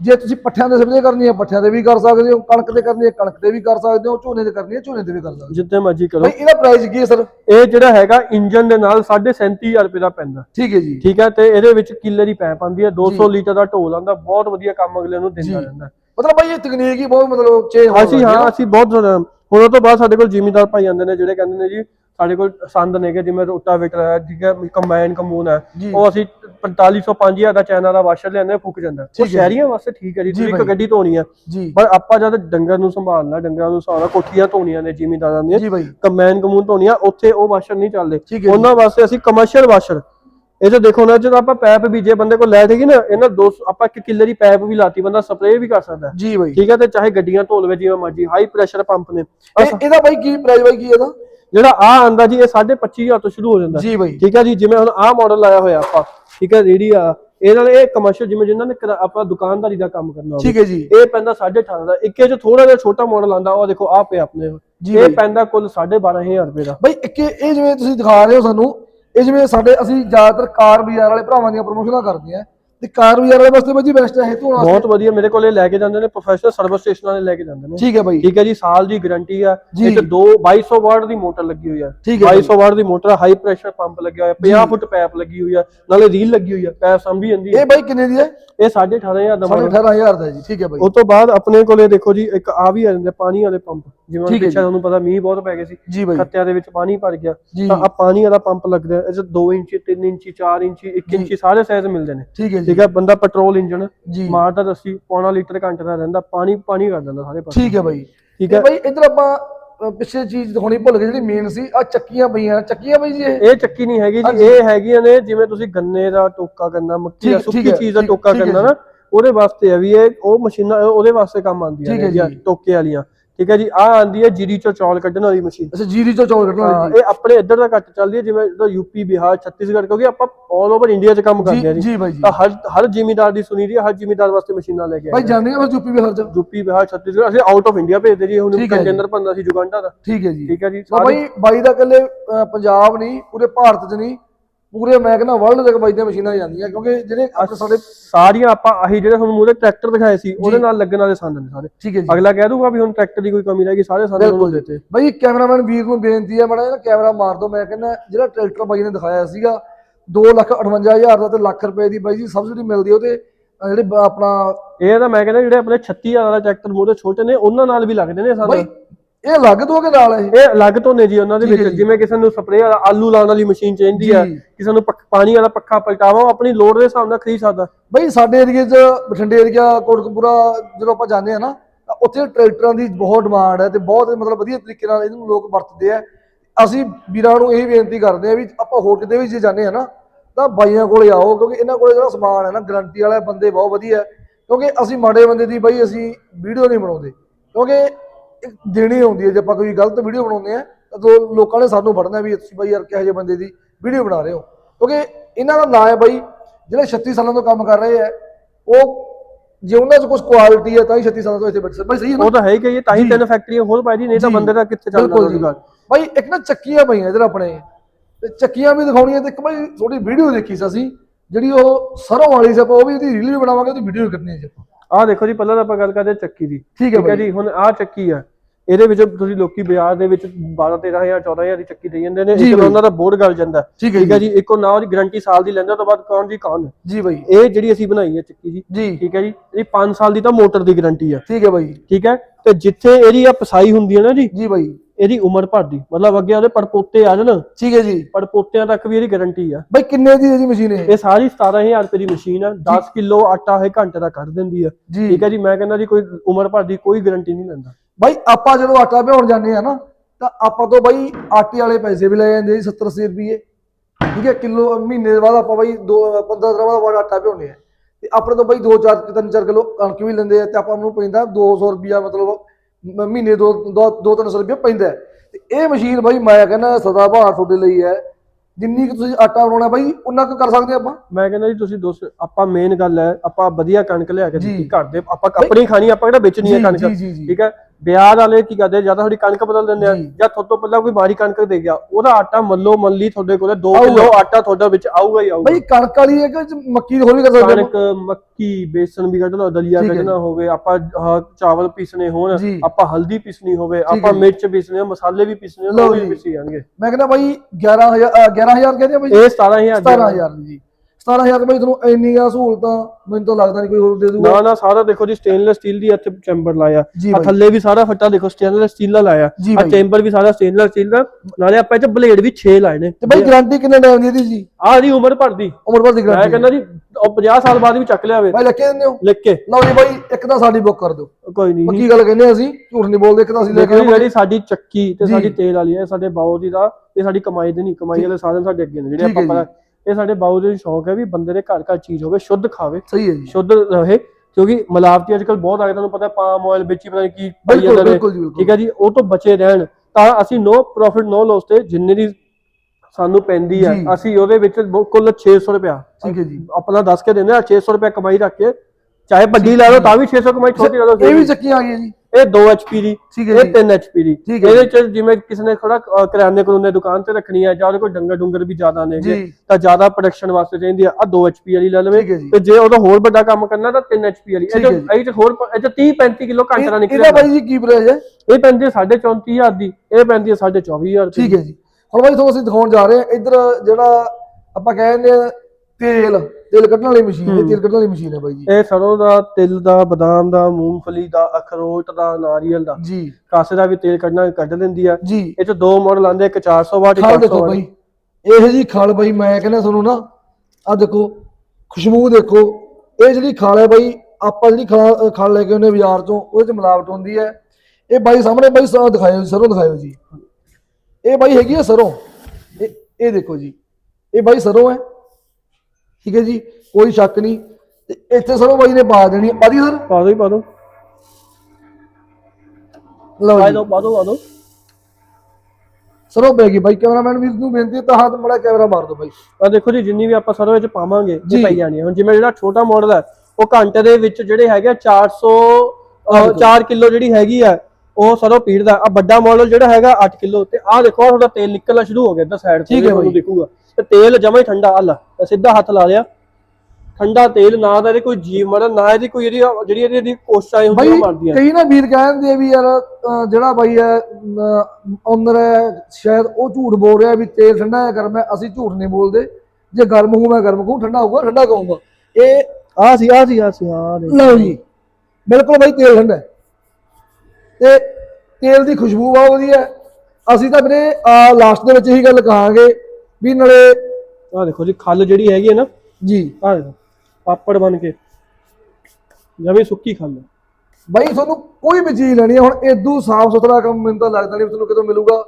ਜੇ ਤੁਸੀਂ ਪੱਠਿਆਂ ਦੇ ਸਪਰੇਅ ਕਰਨੀ ਹੈ ਪੱਠਿਆਂ ਦੇ ਵੀ ਕਰ ਸਕਦੇ ਹੋ ਕਣਕ ਤੇ ਕਰਨੀ ਹੈ ਕਣਕ ਤੇ ਵੀ ਕਰ ਸਕਦੇ ਹੋ ਝੋਨੇ ਤੇ ਕਰਨੀ ਹੈ ਝੋਨੇ ਤੇ ਵੀ ਕਰ ਸਕਦੇ ਹੋ। ਜਿੱਥੇ ਮਰਜ਼ੀ ਕਰੋ। ਬਾਈ ਇਹਦਾ ਪ੍ਰਾਈਸ ਕੀ ਹੈ ਸਰ ਇਹ ਜਿਹੜਾ ਹੈਗਾ ਇੰਜਨ ਦੇ ਨਾਲ 37500 ਰੁਪਏ ਦਾ ਪੈਂਦਾ। ਠੀਕ ਹੈ ਜੀ। ਠੀਕ ਹੈ ਤੇ ਇਹਦੇ ਵਿੱਚ ਕਿੱਲੇ ਦੀ ਪਾਈਪ ਆਉਂਦੀ ਹੈ 200 ਲੀਟਰ ਦਾ ਢੋਲ ਆਉਂਦਾ ਬਹੁਤ ਵਧੀਆ ਕੰਮ ਅਗਲੇ ਨੂੰ ਦਿੰਦਾ ਜੀ। ਰਹਿੰਦਾ। ਮਤਲਬ ਬਾਈ ਇਹ ਤਕਨੀਕ ਹੀ ਬਹੁਤ ਮਤਲਬ ਚੇਂਜ ਹੋ ਅਸੀਂ ਹਾਂ ਅਸੀਂ ਬਹੁਤ ਜ਼ਿਆਦਾ ਹੁਣ ਉਹ ਤੋਂ ਬਾਅਦ ਸਾਡੇ ਕੋਲ ਜ਼ਿਮੀਂਦਾਰ ਭਾਈ ਆਉਂਦੇ ਨੇ ਜਿਹੜੇ ਕਹਿੰਦੇ ਨੇ ਜੀ ਸਾਡੇ ਕੋਲ ਸੰਦ ਨੇਗੇ ਜਿਵੇਂ ਰੋਟਾਵੇਟਰ ਹੈ ਠੀਕ ਹੈ ਕੰਬਾਈਨ ਕੰਬੂਨ ਹੈ ਉਹ ਅਸੀਂ 4500 5000 ਦਾ ਚਾਈਨਾ ਦਾ ਵਾਸ਼ਰ ਲਿਆਂਦੇ ਹਾਂ, ਫੁੱਕ ਜਾਂਦਾ ਉਹ ਹੈ। ਸ਼ਹਿਰੀਆਂ ਵਾਸਤੇ ਠੀਕ ਹੈ ਜੀ ਇੱਕ। ਗੱਡੀ ਧੋਣੀ ਜੀ ਪਰ ਆਪਾਂ ਜਦ ਡੰਗਰ ਨੂੰ ਸੰਭਾਲਣਾ ਡੰਗਰਾਂ ਨੂੰ ਸਾਰਾ ਕੋਠੀਆਂ ਧੋਣੀਆਂ ਨੇ ਜ਼ਿਮੀਂਦਾਰਾਂ ਦੀਆਂ ਕੰਬਾਈਨ ਕੰਬੂਨ ਧੋਣੀਆਂ ਉੱਥੇ ਉਹ ਵਾਸ਼ਰ ਨਹੀਂ ਚੱਲਦੇ ਹੈ। ਉਹਨਾਂ ਵਾਸਤੇ ਅਸੀਂ ਕਮਰਸ਼ੀਅਲ ਵਾਸ਼ਰ ਇਹ ਤੇ ਦੇਖੋ ਨਾ ਜਦੋਂ ਆਪਾਂ ਪੈਪ ਬੀਜੇ ਬੰਦੇ ਕੋਲ ਲੈ ਹੈਗੀ ਨਾ ਇਹਨਾਂ ਦੋ ਆਪਾਂ ਇੱਕ ਕਿੱਲੇ ਦੀ ਪੈਪ ਵੀ ਲਾਤੀ ਬੰਦਾ ਸਪਰੇਅ ਵੀ ਕਰ ਸਕਦਾ। ਜੀ ਬਾਈ। ਠੀਕ ਹੈ ਤੇ ਚਾਹੇ ਗੱਡੀਆਂ ਧੋ ਲਵੇ ਜਿਵੇਂ ਮਰਜ਼ੀ ਹਾਈ ਪ੍ਰੈਸ਼ਰ ਪੰਪ ਨੇ। ਇਹ ਇਹਦਾ ਬਾਈ ਕੀ ਪ੍ਰਾਈਸ ਬਾਈ ਕੀ ਇਹਦਾ? ਜਿਹੜਾ ਆ ਆਂਦਾ ਜੀ ਇਹ 25000 ਤੋਂ ਸ਼ੁਰੂ ਹੋ ਜਾਂਦਾ। ਜੀ ਬਾਈ। ਠੀਕ ਹੈ ਜੀ ਜਿਵੇਂ ਹੁਣ ਆਹ ਮਾਡਲ ਆਇਆ ਹੋਇਆ ਆਪਾਂ। ਠੀਕ ਹੈ ਰੇੜੀ ਆ। ਇਹ ਨਾਲ ਇਹ ਕਮਰਸ਼ੀਅਲ ਜਿਵੇਂ ਜਿਨ੍ਹਾਂ ਨੇ ਆਪਾਂ ਦੁਕਾਨਦਾਰੀ ਦਾ ਕੰਮ ਕਰਨਾ ਹੋਵੇ। ਠੀਕ ਹੈ ਜੀ। ਇਹ ਪੈਂਦਾ 18.5 ਦਾ। ਇੱਕੇ ਚ ਥੋੜਾ ਜਿਹਾ ਛੋਟਾ ਮਾਡਲ ਆਂਦਾ ਉਹ ਦੇਖੋ ਆ ਪਿਆ ਆਪਣੇ। ਜੀ ਇਹ। ਪੈਂਦਾ ਕੁੱਲ 12500 ਰੁਪਏ ਦਾ। ਬਈ ਇੱਕ ਇਹ ਜਿਵੇਂ ਤੁਸੀਂ ਦਿਖਾ ਰਹੇ ਹੋ ਸਾਨੂੰ ਇਹ ਜਿਵੇਂ ਸਾਡੇ ਅਸੀਂ ਜ਼ਿਆਦਾਤਰ ਕਾਰ ਬਾਜ਼ਾਰ ਵਾਲੇ ਭਰਾਵਾਂ ਦੀਆਂ ਪ੍ਰੋਮੋਸ਼ਨਾਂ ਕਰਦੇ ਆ ਤੇ ਕਾਰ ਬਾਜ਼ਾਰ ਵਾਲੇ ਵਾਸਤੇ ਬਾਜੀ ਬੈਸਟ ਹੈ ਧੋਣ ਵਾਸਤੇ ਬਹੁਤ ਵਧੀਆ ਮੇਰੇ ਕੋਲੇ ਲੈ ਕੇ ਜਾਂਦੇ ਨੇ ਪ੍ਰੋਫੈਸ਼ਨਲ ਸਰਵਿਸ ਸਟੇਸ਼ਨਾਂ ਦੇ ਲੈ ਕੇ ਜਾਂਦੇ ਨੇ। ਠੀਕ ਹੈ ਬਾਈ। ਠੀਕ ਹੈ ਜੀ ਸਾਲ ਦੀ ਗਾਰੰਟੀ ਆ। ਚ 2 2200 ਵਾਟ ਦੀ ਮੋਟਰ ਲੱਗੀ ਹੋਈ ਆ। ਠੀਕ ਹੈ 2200 ਵਾਟ ਦੀ ਮੋਟਰ ਹਾਈ ਪ੍ਰੈਸ਼ਰ ਪੰਪ ਲੱਗਿਆ ਹੋਇਆ 50 ਫੁੱਟ ਪਾਈਪ ਲੱਗੀ ਹੋਈ ਆ ਨਾਲੇ ਰੀਲ ਲੱਗੀ ਹੋਈ ਆ ਪੈਪ ਸੰਭੀ ਜਾਂਦੀ ਹੈ ਇਹ ਬਾਈ ਕਿੰਨੇ ਦੀ ਹੈ ਇਹ 18500 ਦਾ ਸਾਢੇ model 18000 ਦਾ ਹੈ ਜੀ ਠੀਕ ਹੈ ਬਾਈ। ਉਸ ਤੋਂ ਬਾਅਦ ਆਪਣੇ ਕੋਲੇ ਦੇਖੋ ਜੀ ਇੱਕ ਆ ਵੀ ਆ ਜਾਂਦੇ ਪਾਣੀ ਵਾਲੇ ਪੰਪ ਜਿਵੇਂ ਪਿੱਛੇ ਤੁਹਾਨੂੰ ਪਤਾ ਮੀਂਹ ਬਹੁਤ ਪੈ ਗਏ ਸੀ ਖੱਤਿਆਂ ਦੇ ਵਿੱਚ ਪਾਣੀ ਭਰ ਗਿਆ। ਤਾਂ ਆ ਪਾਣੀ ਵਾਲਾ ਪੰਪ ਲੱਗਦਾ। ਇਹ 'ਚ 2 ਇੰਚੀ 3 ਇੰਚੀ 4 ਇੰਚੀ 1 ਇੰਚੀ ਸਾਰੇ ਸਾਈਜ਼ ਮਿਲਦੇ ਨੇ। ਠੀਕ ਹੈ ਠੀਕ ਹੈ ਬੰਦਾ ਪੈਟਰੋਲ ਇੰਜਨ ਜੀ। ਮਾਰਦਾ ਦੱਸੀ ਪੌਣਾ ਲੀਟਰ ਘੰਟੇ ਦਾ ਰਹਿੰਦਾ ਪਾਣੀ ਪਾਣੀ ਕਰ ਦਿੰਦਾ ਸਾਰੇ ਪਾਸੇ। ਠੀਕ ਹੈ ਬਾਈ। ਠੀਕ ਹੈ। ਬਾਈ ਇੱਧਰ ਆਪਾਂ ਪਿੱਛੇ ਚੀਜ਼ ਦਿਖਾਉਣੀ ਭੁੱਲ ਗਏ ਜਿਹੜੀ ਮੇਨ ਸੀ ਆ ਚੱਕੀਆਂ ਪਈਆਂ ਚੱਕੀਆਂ ਬਾਈ ਜੀ ਇਹ? ਇਹ ਚੱਕੀ ਨਹੀਂ ਹੈਗੀ ਜੀ ਇਹ ਹੈਗੀਆਂ ਨੇ ਜਿਵੇਂ ਤੁਸੀਂ ਗੰਨੇ ਦਾ ਟੋਕਾ ਕਰਨਾ ਮੱਕੀ ਦਾ ਠੀਕ- ਸੁੱਕੀ ਠੀਕ ਹੈ, ਚੀਜ਼ ਦਾ ਠੀਕ- ਟੋਕਾ ਠੀਕ ਹੈ ਕਰਨਾ ਨਾ ਉਹਦੇ ਵਾਸਤੇ ਆ ਵੀ ਇਹ ਉਹ ਮਸ਼ੀਨਾਂ ਉਹਦੇ ਵਾਸਤੇ ਕੰਮ ਆਉਂਦੀਆਂ ਠੀਕ ਹੈ ਨੇ ਜੀ। ਟੋਕੇ ਵਾਲੀਆਂ। ਠੀਕ ਹੈ ਜੀ ਆ ਆਂਦੀ ਹੈ ਜੀਰੀ ਚੋਂ ਚੌਲ ਕੱਢਣ ਵਾਲੀ ਮਸ਼ੀਨ। ਅੱਛਾ ਜੀਰੀ ਚੋਂ ਚੌਲ ਕੱਢਣ ਵਾਲੀ ਇਹ ਆਪਣੇ ਇੱਧਰ ਦਾ ਘੱਟ ਚੱਲਦੀ ਹੈ ਜਿਵੇਂ ਜਿਹੜਾ ਯੂਪੀ ਬਿਹਾਰ ਛੱਤੀਸਗੜ੍ਹ ਕਿਉਂਕਿ ਆਪਾਂ ਆਲ ਓਵਰ ਇੰਡੀਆ 'ਚ ਕੰਮ ਕਰਦੇ ਹਾਂ ਜੀ। ਜੀ ਬਾਈ ਜੀ। ਤਾਂ ਹਰ ਹਰ ਜ਼ਿਮੀਦਾਰ ਦੀ ਸੁਣੀ ਦੀ ਹੈ, ਹਰ ਜ਼ਿਮੀਦਾਰ ਵਾਸਤੇ ਮਸ਼ੀਨਾਂ ਲੈ ਕੇ ਬਾਈ ਆਏ ਜਾਂਦੇ ਆ ਬਸ ਯੂਪੀ ਬਿਹਾਰ ਚ? ਯੂਪੀ ਬਿਹਾਰ ਛੱਤੀਸਗੜ੍ਹ ਅਸੀਂ ਆਊਟ ਆਫ ਇੰਡੀਆ ਭੇਜਦੇ ਜੀ ਹੁਣ। ਕੰਟੇਨਰ ਭਰਨਾ ਸੀ ਜੁਗਾਂਡਾ ਦਾ। ਠੀਕ ਹੈ ਜੀ। ਠੀਕ ਹੈ ਜੀ ਬਾਈ ਬਾਈ ਦਾ ਇਕੱਲੇ ਅ, ਪੰਜਾਬ ਨਹੀਂ ਪੂਰੇ ਭਾਰਤ 'ਚ ਨਹੀਂ ਪੂਰੇ ਮੈਂ ਕਹਿੰਦਾ ਵਰਲਡ ਤੱਕ ਬਾਈ ਦੀਆਂ ਮਸ਼ੀਨਾਂ ਜਾਂਦੀਆਂ ਕਿਉਂਕਿ ਜਿਹੜੇ ਆਪਣੇ ਸਾਡੇ ਸਾਰੀਆਂ ਆਪਾਂ ਆਹੀ ਜਿਹੜੇ ਹੁਣ ਮੂਰੇ ਟਰੈਕਟਰ ਦਿਖਾਏ ਸੀ ਉਹਦੇ ਨਾਲ ਲੱਗਣ ਵਾਲੇ ਸੰਦ ਨੇ ਸਾਰੇ। ਠੀਕ ਹੈ ਜੀ। ਅਗਲਾ ਕਹਿ ਦੂਗਾ ਵੀ ਹੁਣ ਟਰੈਕਟਰ ਦੀ ਕੋਈ ਕਮੀ ਰਹਿ ਗਈ ਸਾਰੇ ਸੰਦ ਉਹਨੂੰ ਦਿੱਤੇ ਬਾਈ ਕੈਮਰਾਮੈਨ ਵੀਰ ਨੂੰ ਬੇਨਤੀ ਹੈ ਮਾੜਾ ਜਿਹਾ ਕੈਮਰਾ ਮਾਰ ਦਿਓ ਮੈਂ ਕਹਿੰਦਾ ਜਿਹੜਾ ਟਰੈਕਟਰ ਬਾਈ ਨੇ ਦਿਖਾਇਆ ਸੀਗਾ 258000 ਦਾ ਤੇ ਲੱਖ ਰੁਪਏ ਦੀ ਬਾਈ ਜੀ ਸਬਸਿਡੀ ਮਿਲਦੀ ਉਹਤੇ ਅ, ਜਿਹੜੇ ਆਪਣਾ ਇਹ ਤਾਂ ਮੈਂ ਕਹਿੰਦਾ ਜਿਹੜੇ ਆਪਣੇ 36000 ਵਾਲਾ ਟਰੈਕਟਰ ਮੂਰੇ ਛੋਟੇ ਨੇ ਉਹਨਾਂ ਨਾਲ ਵੀ ਲੱਗਦੇ ਨੇ ਸੰਦ। ਇਹ ਅਲੱਗ ਤੋਂ ਕਿ ਨਾਲ ਇਹ ਇਹ ਅਲੱਗ ਤੋਂ ਨੇ ਜੀ ਉਹਨਾਂ ਦੇ ਠੀਕ ਹੈ ਵਿੱਚ ਜੀ। ਜਿਵੇਂ ਕਿਸੇ ਨੂੰ ਸਪਰੇਅ ਵਾਲਾ ਆਲੂ ਲਾਉਣ ਵਾਲੀ ਮਸ਼ੀਨ ਚਾਹੀਦੀ ਆ ਜੀ। ਕਿਸੇ ਨੂੰ ਪੱਖ- ਪਾਣੀ ਵਾਲਾ ਪੱਖਾ ਪਲਟਾਵਾ ਉਹ ਆਪਣੀ ਲੋੜ ਦੇ ਹਿਸਾਬ ਨਾਲ ਖਰੀਦ ਸਕਦਾ ਬਈ ਸਾਡੇ ਏਰੀਏ 'ਚ ਬਠਿੰਡੇ ਏਰੀਆ ਕੋਟਕਪੂਰਾ ਜਦੋਂ ਆਪਾਂ ਜਾਂਦੇ ਆ ਨਾ ਤਾਂ ਉੱਥੇ ਟਰੈਕਟਰਾਂ ਦੀ ਬਹੁਤ ਡਿਮਾਂਡ ਹੈ ਤੇ ਬਹੁਤ ਮਤਲਬ ਵਧੀਆ ਤਰੀਕੇ ਨਾਲ ਇਹਨੂੰ ਲੋਕ ਵਰਤਦੇ ਆ ਅਸੀਂ ਵੀਰਾਂ ਨੂੰ ਇਹ ਬੇਨਤੀ ਕਰਦੇ ਆ ਵੀ ਆਪਾਂ ਹੋਰ ਕਿਤੇ ਵੀ ਜੇ ਜਾਂਦੇ ਆ ਨਾ ਤਾਂ ਬਾਈਆਂ ਕੋਲੇ ਆਓ ਕਿਉਂਕਿ ਇਹਨਾਂ ਕੋਲੇ ਜਿਹੜਾ ਸਮਾਨ ਹੈ ਨਾ ਗਾਰੰਟੀ ਵਾਲੇ ਬੰਦੇ ਬਹੁਤ ਵਧੀਆ ਹੈ। ਕਿਉਂਕਿ ਅਸੀਂ ਮਾੜੇ ਬੰਦੇ ਦੀ ਬਾਈ ਅਸੀਂ ਵੀਡੀਓ ਨਹੀਂ ਬਣਾਉਂਦੇ ਕਿਉਂਕਿ ਦੇਣੀ ਹੁੰਦੀ ਹੈ ਜੇ ਆਪਾਂ ਕੋਈ ਗਲਤ ਵੀਡੀਓ ਬਣਾਉਂਦੇ ਆ ਤਾਂ ਲੋਕਾਂ ਨੇ ਸਾਨੂੰ ਫੜਨਾ ਵੀ ਤੁਸੀਂ ਬਾਈ ਯਾਰ ਕਿਹੋ ਜਿਹੇ ਬੰਦੇ ਦੀ ਵੀਡੀਓ ਬਣਾ ਰਹੇ ਹੋ। ਕਿਉਂਕਿ ਇਹਨਾਂ ਦਾ ਨਾਂ ਹੈ ਬਾਈ ਜਿਹੜੇ 36 ਸਾਲਾਂ ਤੋਂ ਕੰਮ ਕਰ ਰਹੇ ਆ ਉਹ ਜੇ ਉਹਨਾਂ 'ਚ ਕੁਝ ਕੁਆਲਿਟੀ ਹੈ ਤਾਂ ਹੀ 36 ਸਾਲਾਂ ਤੋਂ ਇੱਥੇ ਬੈਠੇ। ਬਾਈ ਸਹੀ ਹੈ ਨਾ? ਉਹ ਤਾਂ ਹੈ ਹੀ ਕਿ ਇਹ ਤਾਂ ਹੀ ਤਿੰਨ ਫੈਕਟਰੀਆਂ ਹੋਰ ਪਾਈ ਦੀ ਨਹੀਂ ਤਾਂ ਜੀ। ਬੰਦੇ ਦਾ ਕਿੱਥੇ ਚੱਲਦਾ ਬਿਲਕੁਲ ਜੀ ਰੋਜ਼ਗਾਰ ਬਾਈ ਇੱਕ ਨਾ ਚੱਕੀਆਂ ਪਈਆਂ ਇਧਰ ਆਪਣੇ। ਤੇ ਚੱਕੀਆਂ ਵੀ ਦਿਖਾਉਣੀਆਂ ਤੇ ਇੱਕ ਬਾਈ ਥੋੜੀ ਵੀਡੀਓ ਦੇਖੀ ਸੀ ਅਸੀਂ ਜਿਹੜੀ ਉਹ ਸਰੋਂ ਵਾਲੀ ਸੀ ਆਪਾਂ ਉਹ ਵੀ ਉਹਦੀ ਰੀਲ ਵੀ ਬਣਾਵਾਂਗੇ ਉਹਦੀ ਵੀਡੀਓ ਕੱਢਣੀ ਹੈ ਜੀ ਆਪਾਂ। ਆਹ ਦੇਖੋ ਜੀ ਪਹਿਲਾਂ ਤਾਂ ਆਪਾਂ ਗੱਲ ਕਰਦੇ ਹਾਂ ਚੱਕੀ ਦੀ। ਠੀਕ ਹੈ ਜੀ ਹੁਣ ਆਹ ਚੱਕੀ ਆ। ਇਹਦੇ ਵਿੱਚ ਤੁਸੀਂ ਲੋਕੀ ਬਾਜ਼ਾਰ ਦੇ ਵਿੱਚ 12 13000 14000 ਦੀ ਚੱਕੀ ਦੇ ਜਾਂਦੇ ਨੇ। ਇੱਕ। ਉਹਨਾਂ ਦਾ ਬੋਰਡ ਗਲ ਜਾਂਦਾ। ਠੀਕ ਹੈ ਜੀ। ਇੱਕੋ ਨਾ ਉਹਦੀ ਗਾਰੰਟੀ ਸਾਲ ਦੀ ਲੈਂਦੇ ਉਹ ਤੋਂ ਬਾਅਦ ਕੌਣ ਜੀ ਕੌਣ। ਜੀ ਬਾਈ ਇਹ ਜਿਹੜੀ ਅਸੀਂ ਬਣਾਈ ਹੈ ਚੱਕੀ ਜੀ। ਜੀ। ਠੀਕ ਹੈ ਜੀ ਇਹ 5 ਸਾਲ ਦੀ ਤਾਂ ਮੋਟਰ ਦੀ ਗਾਰੰਟੀ ਆ। ਠੀਕ ਹੈ ਬਾਈ ਠੀਕ ਹੈ ਤੇ ਜਿੱਥੇ ਇਹਦੀ ਆ ਪਸਾਈ ਹੁੰਦੀ ਹੈ ਨਾ ਜੀ ਜੀ ਬਾਈ ਇਹਦੀ ਉਮਰ ਭਰ ਦੀ। ਮਤਲਬ ਅੱਗੇ ਉਹਦੇ ਪੜਪੋਤੇ ਆ ਜਾਣ। ਠੀਕ ਹੈ ਜੀ। ਪੜਪੋਤਿਆਂ ਤੱਕ ਵੀ ਇਹਦੀ ਗਾਰੰਟੀ ਆ। ਬਾਈ ਕਿੰਨੇ ਦੀ ਹੈ ਜੀ ਮਸ਼ੀਨ ਇਹ? ਇਹ ਸਾਰੀ 17000 ਰੁਪਏ ਦੀ ਮਸ਼ੀਨ ਆ। 10 ਕਿਲੋ ਆਟਾ ਇਹ ਘੰਟੇ ਦਾ ਕੱਢ ਦਿੰਦੀ ਆ। ਜੀ। ਠੀਕ ਹੈ ਜੀ ਮੈਂ ਕਹਿੰਦਾ ਜੀ ਕੋਈ ਉਮਰ ਭਰ ਦੀ ਕੋਈ ਗਾਰੰਟੀ ਨਹੀਂ ਲੈਂਦਾ। ਬਾਈ ਆਪਾਂ ਜਦੋਂ ਆਟਾ ਭਿਉਣ ਜਾਂਦੇ ਆ ਨਾ ਤਾਂ ਆਪਾਂ ਤੋਂ ਬਾਈ ਆਟੇ ਵਾਲੇ ਪੈਸੇ ਵੀ ਲੈ ਜਾਂਦੇ ਜੀ 70 80 ਰੁਪਏ ਠੀਕ ਹੈ ਕਿਲੋ ਮਹੀਨੇ ਦੇ ਬਾਅਦ ਆਪਾਂ ਬਾਈ 2 15 ਦਿਨਾਂ ਬਾਅਦ ਆਟਾ ਭਿਉਣੇ ਆ। ਤੇ ਆਪਣੇ ਤੋਂ ਬਾਈ 2 4 3 4 ਕਿਲੋ ਕਣਕ ਵੀ ਲੈਂਦੇ ਆ ਤੇ ਆਪਾਂ ਨੂੰ ਪੈਂਦਾ 200 ਰੁਪਿਆ ਮਤਲਬ ਮਹੀਨੇ ਦੋ 2 300 ਰੁਪਏ ਪੈਂਦਾ। ਤੇ ਇਹ ਮਸ਼ੀਨ ਬਾਈ ਮੈਂ ਕਹਿੰਦਾ ਸਦਾ ਬਹਾਰ ਤੁਹਾਡੇ ਲਈ ਹੈ ਜਿੰਨੀ ਕੁ ਤੁਸੀਂ ਆਟਾ ਬਣਾਉਣਾ ਬਾਈ ਉਨਾ ਕੁ ਕਰ ਸਕਦੇ ਆਪਾਂ ਮੈਂ ਕਹਿੰਦਾ ਜੀ ਤੁਸੀਂ ਦੋਸਤ ਆਪਾਂ ਮੇਨ ਗੱਲ ਹੈ ਆਪਾਂ ਵਧੀਆ ਕਣਕ ਲਿਆ ਕੇ। ਦਿੱਤੀ ਘਰ ਦੇ ਆਪਾਂ ਆਪਣੀ ਖਾਣੀ ਆਪਾਂ ਕਿਹੜਾ ਵੇਚਣੀ ਹੈ ਕਣਕ। ਠੀਕ ਹੈ ਵਿਆਹ ਵਾਲੇ ਕੀ ਕਰਦੇ ਜਾਂ ਤਾਂ ਤੁਹਾਡੀ ਕਣਕ ਬਦਲ ਦਿੰਦੇ ਆ ਜੀ। ਤੁਹਾਡੇ ਤੋਂ ਪਹਿਲਾਂ ਕੋਈ ਮਾੜੀ ਕਣਕ ਦੇ ਗਿਆ ਉਹਦਾ ਆਟਾ ਮੱਲੋ ਮੱਲੀ ਤੁਹਾਡੇ ਕੋਲੇ 2 ਆਊਗਾ। ਕਿਲੋ ਆਟਾ ਤੁਹਾਡਾ ਵਿੱਚ ਆਊਗਾ ਹੀ ਆਊਗਾ ਬਾਈ ਕਣਕ ਵਾਲੀ ਹੈ ਕਿ ਮੱਕੀ ਹੋਰ ਵੀ ਕਰ ਸਕਦੇ ਕਣਕ ਮੱਕੀ ਬੇਸਣ ਵੀ ਕੱਢ ਲਓ ਦਲੀਆ ਕੱਢਣਾ ਹੋਵੇ ਆਪਾਂ ਚਾਵਲ ਪੀਸਣੇ ਹੋਣ। ਆਪਾਂ ਹਲਦੀ ਪੀਸਣੀ ਹੋਵੇ ਆਪਾਂ। ਮਿਰਚ ਪੀਸਣੇ ਹੋਣ ਮਸਾਲੇ ਵੀ ਲਓ ਉਹ ਵੀ। ਪੀਸੀ ਜਾਣਗੇ ਮੈਂ ਕਹਿੰਦਾ ਬਾਈ 11000 ਅ, 11000 ਕਹਿੰਦੇ ਬਾਈ ਇਹ 17000 ਦੀ 17000 ਦੀ ਜੀ 17000 ਬਾਈ ਤੁਹਾਨੂੰ ਇੰਨੀਆਂ ਸਹੂਲਤਾਂ ਮੈਨੂੰ ਤਾਂ ਲੱਗਦਾ ਨਹੀਂ ਕੋਈ ਹੋਰ ਦੇ ਦੂਗਾ। ਨਾ ਨਾ ਸਾਰਾ ਦੇਖੋ ਜੀ ਸਟੇਨਲੈਸ ਸਟੀਲ ਦੀ ਇੱਥੇ ਚੈਂਬਰ ਲਾਇਆ। ਆ ਥੱਲੇ ਵੀ ਸਾਰਾ ਫੱਟਾ ਦੇਖੋ ਸਟੇਨਲੈਸ ਸਟੀਲ ਦਾ ਲਾਇਆ। ਆ ਚੈਂਬਰ ਵੀ ਸਾਰਾ ਸਟੇਨਲੈਸ ਸਟੀਲ ਦਾ। ਨਾਲੇ ਆਪਾਂ ਚ ਬਲੇਡ ਵੀ 6 ਲਾਏ ਨੇ। ਤੇ ਬਾਈ ਗਾਰੰਟੀ ਕਿੰਨੇ ਟਾਈਮ ਦੀ ਇਹਦੀ ਜੀ? ਆਹ ਦੀ ਉਮਰ ਭਰ ਦੀ। ਉਮਰ ਭਰ ਦੀ ਮੈਂ ਗਾਰੰਟੀ ਕਹਿੰਦਾ ਜੀ ਉਹ 50 ਸਾਲ ਬਾਅਦ ਵੀ ਚੱਕ ਲਿਆਵੇ ਬਾਈ ਲੱਕੇ ਦਿੰਦੇ ਹੋ? ਲਿਖ ਕੇ। ਲਓ ਜੀ ਬਾਈ ਇੱਕ ਤਾਂ ਸਾਡੀ ਬੁੱਕ ਕਰ ਦਿਓ। ਕੋਈ ਨਹੀਂ। ਪੱਕੀ ਗੱਲ ਕਹਿੰਦੇ ਅਸੀਂ ਝੂਠ ਨਹੀਂ ਬੋਲਦੇ ਇੱਕ ਤਾਂ ਅਸੀਂ ਲੈ ਕੇ ਜਿਹੜੀ ਸਾਡੀ ਚੱਕੀ ਤੇ। ਸਾਡੀ ਤੇਲ ਵਾਲੀ ਹੈ ਸਾਡੇ ਬਾਊ ਜੀ ਦਾ ਇਹ ਸਾਡੀ ਕਮਾਈ ਦੇ ਨਹੀਂ ਕਮਾਈ ਵਾਲੇ ਸਾਧਨ ਸਾਡੇ ਅੱਗੇ ਨੇ ਜਿਹੜੇ ਆਪਾਂ ਇਹ ਸਾਡੇ ਬਾਊ ਦੀ ਸ਼ੌਕ ਹੈ ਵੀ ਬੰਦੇ ਦੇ ਘਰ ਘਰ ਚੀਜ਼ ਹੋਵੇ ਸ਼ੁੱਧ ਖਾਵੇ ਸਹੀ ਹੈ ਜੀ। ਸ਼ੁੱਧ ਰਹੇ ਕਿਉਂਕਿ ਮਿਲਾਵਟੀ ਅੱਜ ਕੱਲ ਬਹੁਤ ਆ ਗਏ ਤੁਹਾਨੂੰ ਪਤਾ ਪਾਮ ਆਇਲ ਵਿੱਚ ਹੀ ਪਤਾ ਨਹੀਂ ਕੀ ਪਾਈ ਜਾਂਦੇ ਨੇ। ਠੀਕ ਹੈ ਜੀ ਉਹ ਤੋਂ ਬਚੇ ਰਹਿਣ। ਤਾਂ ਅਸੀਂ ਨੋ ਪ੍ਰੋਫਿਟ ਨੋ ਲਾਸ ਤੇ ਜਿੰਨੇ ਦੀ ਸਾਨੂੰ ਪੈਂਦੀ ਹੈ। ਅਸੀਂ ਉਹਦੇ ਵਿੱਚ ਕੁੱਲ 600 ਰੁਪਿਆ ਠੀਕ ਹੈ ਜੀ। ਆਪਣਾ ਦੱਸ ਕੇ ਦਿੰਦੇ ਆ 600 ਰੁਪਿਆ ਕਮਾਈ ਰੱਖ ਕੇ ਚਾਹੇ ਵੱਡੀ ਲੈ ਲਓ ਤਾਂ ਵੀ 600 ਕਮਾਈ ਛੋਟੀ ਲੈ ਲਓ ਇਹ ਵੀ ਚੱਕੀ ਆ ਗਈ ਜੀ। ਇਹ 2 HP ਦੀ ਠੀਕ ਹੈ ਇਹ ਜੀ। 3 HP ਦੀ। ਇਹਦੇ ਚ ਜਿਵੇਂ ਕਿਸੇ ਨੇ ਥੋੜਾ ਕਰਿਆਨੇ ਕਰੂਨੇ ਦੁਕਾਨ ਤੇ ਰੱਖਣੀ ਹੈ ਜਾਂ ਉਹਦੇ ਕੋਲ ਡੰਗਰ ਡੁੰਗਰ ਵੀ ਜ਼ਿਆਦਾ ਨੇ ਜੀ। ਤਾਂ ਜ਼ਿਆਦਾ ਪ੍ਰੋਡਕਸ਼ਨ ਵਾਸਤੇ ਚਾਹੀਦੀ ਆ। ਆ 2 HP ਵਾਲੀ ਲੈ ਲਵੇ ਤੇ ਜੇ ਉਹਦਾ ਹੋਰ ਵੱਡਾ ਕੰਮ ਕਰਨਾ ਤਾਂ 3 HP ਵਾਲੀ। ਇਹ। ਇਹ ਚ ਹੋਰ ਪ- ਇਹ ਚ 30 35 ਕਿਲੋ ਘੰਟੇ ਦਾ ਇਹ- ਨਿਕਲਿਆ ਇਹਦਾ ਬਾਈ ਜੀ ਕੀ ਪ੍ਰਾਈਸ ਹੈ? ਇਹ ਪੈਂਦੀ ਹੈ 34000 ਦੀ। ਇਹ ਪੈਂਦੀ ਹੈ 24000 ਦੀ। ਠੀਕ ਹੈ ਜੀ। ਹੁਣ ਬਾਈ ਤੁਹਾਨੂੰ ਅਸੀਂ ਦਿਖਾਉਣ ਜਾ ਰਹੇ ਹਾਂ ਇੱਧਰ ਜਿਹੜਾ ਆਪਾਂ ਕਹਿੰਦੇ ਆ ਤੇਲ ਤੇਲ ਕੱਢਣ ਵਾਲੀ ਮਸ਼ੀਨ ਹੈ ਤੇਲ ਕੱਢਣ ਵਾਲੀ ਮਸ਼ੀਨ ਹੈ ਬਾਈ ਜੀ। ਇਹ ਸਰੋਂ ਦਾ ਤਿਲ ਦਾ ਬਦਾਮ ਦਾ ਮੂੰਗਫਲੀ ਦਾ ਅਖਰੋਟ ਦਾ ਨਾਰੀਅਲ ਦਾ। ਜੀ। ਕਾਸੇ ਦਾ ਵੀ ਤੇਲ ਕੱਢਣਾ ਕੱਢ ਦਿੰਦੀ ਆ। ਜੀ। ਇਹ ਚ ਦੋ ਮਾਡਲ ਆਂਦੇ ਇੱਕ 400 ਵਾਟ ਇੱਕ ਖਾਲ 800 ਦੇਖੋ ਬਾਈ। ਇਹ ਜੀ ਖਾਲ ਬਾਈ ਮੈਂ ਕਹਿੰਦਾ ਤੁਹਾਨੂੰ ਨਾ ਆ ਦੇਖੋ ਖੁਸ਼ਬੂ ਦੇਖੋ। ਇਹ ਜਿਹੜੀ ਖਾਲ ਹੈ ਬਾਈ ਆਪਾਂ ਜਿਹੜੀ ਖਾਲ ਖਾਲ ਲੈ ਕੇ ਆਉਂਦੇ ਬਾਜ਼ਾਰ ਤੋਂ ਉਹਦੇ ਚ ਮਿਲਾਵਟ ਹੁੰਦੀ ਹੈ। ਇਹ ਬਾਈ ਸਾਹਮਣੇ ਬਾਈ ਸਰੋਂ ਦਿਖਾਇਓ ਜੀ ਸਰੋਂ ਦਿਖਾਇਓ ਜੀ। ਇਹ ਬਾਈ ਹੈਗੀ ਹੈ ਸਰੋਂ। ਇਹ ਇਹ ਦੇਖੋ ਜੀ। ਇਹ ਬਾਈ ਸਰੋਂ ਹੈ। ਠੀਕ ਹੈ ਜੀ ਕੋਈ ਸ਼ੱਕ ਨਹੀਂ। ਤੇ ਇੱਥੇ ਸਰੋਂ ਬਾਈ ਨੇ ਪਾ ਦੇਣੀ। ਹੈ ਪਾਦੀ ਸਰ? ਪਾ ਦੋ ਹੀ ਪਾ ਦੋ। ਲਓ ਪਾ ਜੀ ਦੋ ਪਾ ਦੋ ਪਾ ਦੋ। ਸਰੋਂ ਪੈ ਗਈ ਬਾਈ। ਕੈਮਰਾਮੈਨ ਵੀਰ ਨੂੰ ਬੇਨਤੀ ਹੈ ਤਾਂ ਹੱਥ ਮੜਾ ਕੈਮਰਾ ਮਾਰ ਦਿਓ ਬਾਈ। ਆ ਦੇਖੋ ਜੀ ਜਿੰਨੀ ਵੀ ਆਪਾਂ ਸਰੋਂ ਵਿੱਚ ਪਾਵਾਂਗੇ ਜੀ। ਇਹ ਪਈ ਜਾਣੀ ਹੈ। ਹੁਣ ਜਿਵੇਂ ਜਿਹੜਾ ਛੋਟਾ ਮਾਡਲ ਹੈ ਉਹ ਘੰਟੇ ਦੇ ਵਿੱਚ ਜਿਹੜੇ ਹੈਗੇ ਆ 400 ਆਹ 4 ਕਿਲੋ। ਜਿਹੜੀ ਹੈਗੀ ਆ ਉਹ ਸਰੋਂ ਪੀੜਦਾ। ਆ ਵੱਡਾ ਮਾਡਲ ਜਿਹੜਾ ਹੈਗਾ 8 ਕਿਲੋ। ਤੇ ਆਹ ਦੇਖੋ ਆਹ ਤੁਹਾਡਾ ਤੇਲ ਨਿਕਲਣਾ ਸ਼ੁਰੂ ਹੋ ਗਿਆ ਇੱਧਰ ਸਾਈਡ ਤੇ। ਠੀਕ ਹੈ ਤੁਹਾਨੂੰ ਬਾਈ। ਦਿਖੂਗਾ। ਤੇ ਤੇਲ ਜਮਾ ਹੀ ਠੰਡਾ ਆ ਲਾ ਇਹ ਸਿੱਧਾ ਹੱਥ ਲਾ ਲਿਆ। ਠੰਡਾ ਤੇਲ ਨਾ ਤਾਂ ਇਹਦੇ ਕੋਈ ਜੀਵ ਮਰਨ ਨਾ ਇਹਦੀ ਕੋਈ ਇਹਦੀ ਜਿਹੜੀ ਇਹਦੀ ਇਹਦੀ ਕੋਸ਼ਿਸ਼ਾਂ ਹੁੰਦੀਆਂ ਮਰਦੀਆਂ। ਕਈ ਨਾ ਵੀਰ ਕਹਿੰਦੇ ਵੀ ਯਾਰ ਜਿਹੜਾ ਬਾਈ ਹੈ ਓਨਰ ਹੈ ਸ਼ਾਇਦ ਉਹ ਝੂਠ ਬੋਲ ਰਿਹਾ ਵੀ ਤੇਲ ਠੰਡਾ ਹੈ ਗਰਮ ਹੈ ਅਸੀਂ ਝੂਠ ਨਹੀਂ ਬੋਲਦੇ। ਜੇ ਗਰਮ ਹੋਊ ਮੈਂ ਗਰਮ ਕਹੂੰ ਠੰਡਾ ਹੋਊਗਾ ਠੰਡਾ ਕਹੂੰਗਾ। ਇਹ ਆ ਸੀ ਆ ਸੀ ਆ ਸੀ ਆ ਲਓ ਜੀ। ਬਿਲਕੁਲ ਬਾਈ ਤੇਲ ਠੰਡਾ ਹੈ। ਤੇ ਤੇਲ ਦੀ ਖੁਸ਼ਬੂ ਬਹੁਤ ਵਧੀਆ ਹੈ। ਅਸੀਂ ਤਾਂ ਵੀਰੇ ਲਾਸਟ ਦੇ ਵਿੱਚ ਇਹੀ ਗੱਲ ਕਹਾਂਗੇ ਵੀ ਨਾਲੇ ਆਹ ਦੇਖੋ ਜੀ ਖੱਲ ਜਿਹੜੀ ਹੈਗੀ ਹੈ ਨਾ ਜੀ। ਆਹ ਦੇਖੋ ਪਾਪੜ ਬਣ ਕੇ ਜਮੀ ਸੁੱਕੀ ਖੱਲ। ਹੈ। ਬਾਈ ਤੁਹਾਨੂੰ ਕੋਈ ਵੀ ਚੀਜ਼ ਲੈਣੀ ਹੈ ਹੁਣ ਇਦੋਂ ਸਾਫ਼ ਸੁਥਰਾ ਕੰਮ ਮੈਨੂੰ ਤਾਂ ਲੱਗਦਾ ਨਹੀਂ ਤੁਹਾਨੂੰ ਕਿਤੋਂ ਮਿਲੂਗਾ।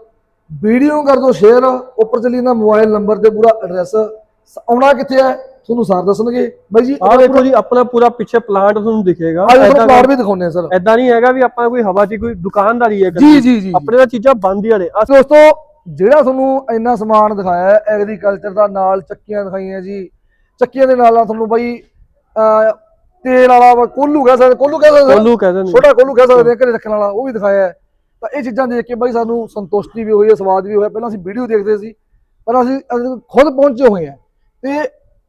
ਵੀਡੀਓ ਕਰ ਦਿਓ ਸ਼ੇਅਰ ਉੱਪਰ ਚੱਲੀ ਨਾ ਮੋਬਾਈਲ ਨੰਬਰ ਤੇ ਪੂਰਾ ਐਡਰੈਸ ਆਉਣਾ ਕਿੱਥੇ ਹੈ? ਤੁਹਾਨੂੰ ਸਰ ਦੱਸਣਗੇ। ਬਾਈ ਜੀ ਆਹ ਦੇਖੋ ਜੀ ਆਪਣਾ ਪੂਰਾ ਪਿੱਛੇ ਪਲਾਂਟ ਤੁਹਾਨੂੰ ਦਿਖੇਗਾ। ਏਦਾਂ ਪਲਾਟ ਵੀ ਦਿਖਾਉਂਦੇ ਆ ਸਰ ਐਦਾਂ ਨਹੀਂ ਹੈਗਾ ਵੀ ਆਪਾਂ ਕੋਈ ਹਵਾ 'ਚ ਕੋਈ ਦੁਕਾਨਦਾਰੀ ਹੈ ਜੀ ਜੀ ਜੀ। ਆਪਣੇ ਤਾਂ ਚੀਜ਼ਾਂ ਬਣਦੀਆਂ ਨੇ ਆਹ ਦੋਸਤੋ ਜਿਹੜਾ ਤੁਹਾਨੂੰ ਇੰਨਾ ਸਮਾਨ ਦਿਖਾਇਆ ਹੈ ਐਗਰੀਕਲਚਰ ਦਾ ਨਾਲ ਚੱਕੀਆਂ ਦਿਖਾਈਆਂ ਜੀ। ਚੱਕੀਆਂ ਦੇ ਨਾਲ ਨਾਲ ਤੁਹਾਨੂੰ ਬਾਈ ਤੇਲ ਵਾਲਾ ਕੋਲੂ ਕਹਿ ਸਕਦੇ ਕੋਲੂ ਕਹਿ ਸਕਦੇ ਕੋਲੂ ਕਹਿੰਦੇ ਨੇ ਛੋਟਾ ਕੋਲੂ ਕਹਿ ਸਕਦੇ ਆ ਘਰੇ ਰੱਖਣ ਵਾਲਾ ਉਹ ਵੀ ਦਿਖਾਇਆ ਹੈ। ਤਾਂ ਇਹ ਚੀਜ਼ਾਂ ਦੇਖ ਕੇ ਬਾਈ ਸਾਨੂੰ ਸੰਤੁਸ਼ਟੀ ਵੀ ਹੋਈ ਹੈ ਸਵਾਦ ਵੀ ਹੋਇਆ। ਪਹਿਲਾਂ ਅਸੀਂ ਵੀਡੀਓ ਦੇਖਦੇ ਸੀ ਪਰ ਅਸੀਂ ਖੁਦ ਪਹੁੰਚੇ ਹੋਏ ਹਾਂ। ਤੇ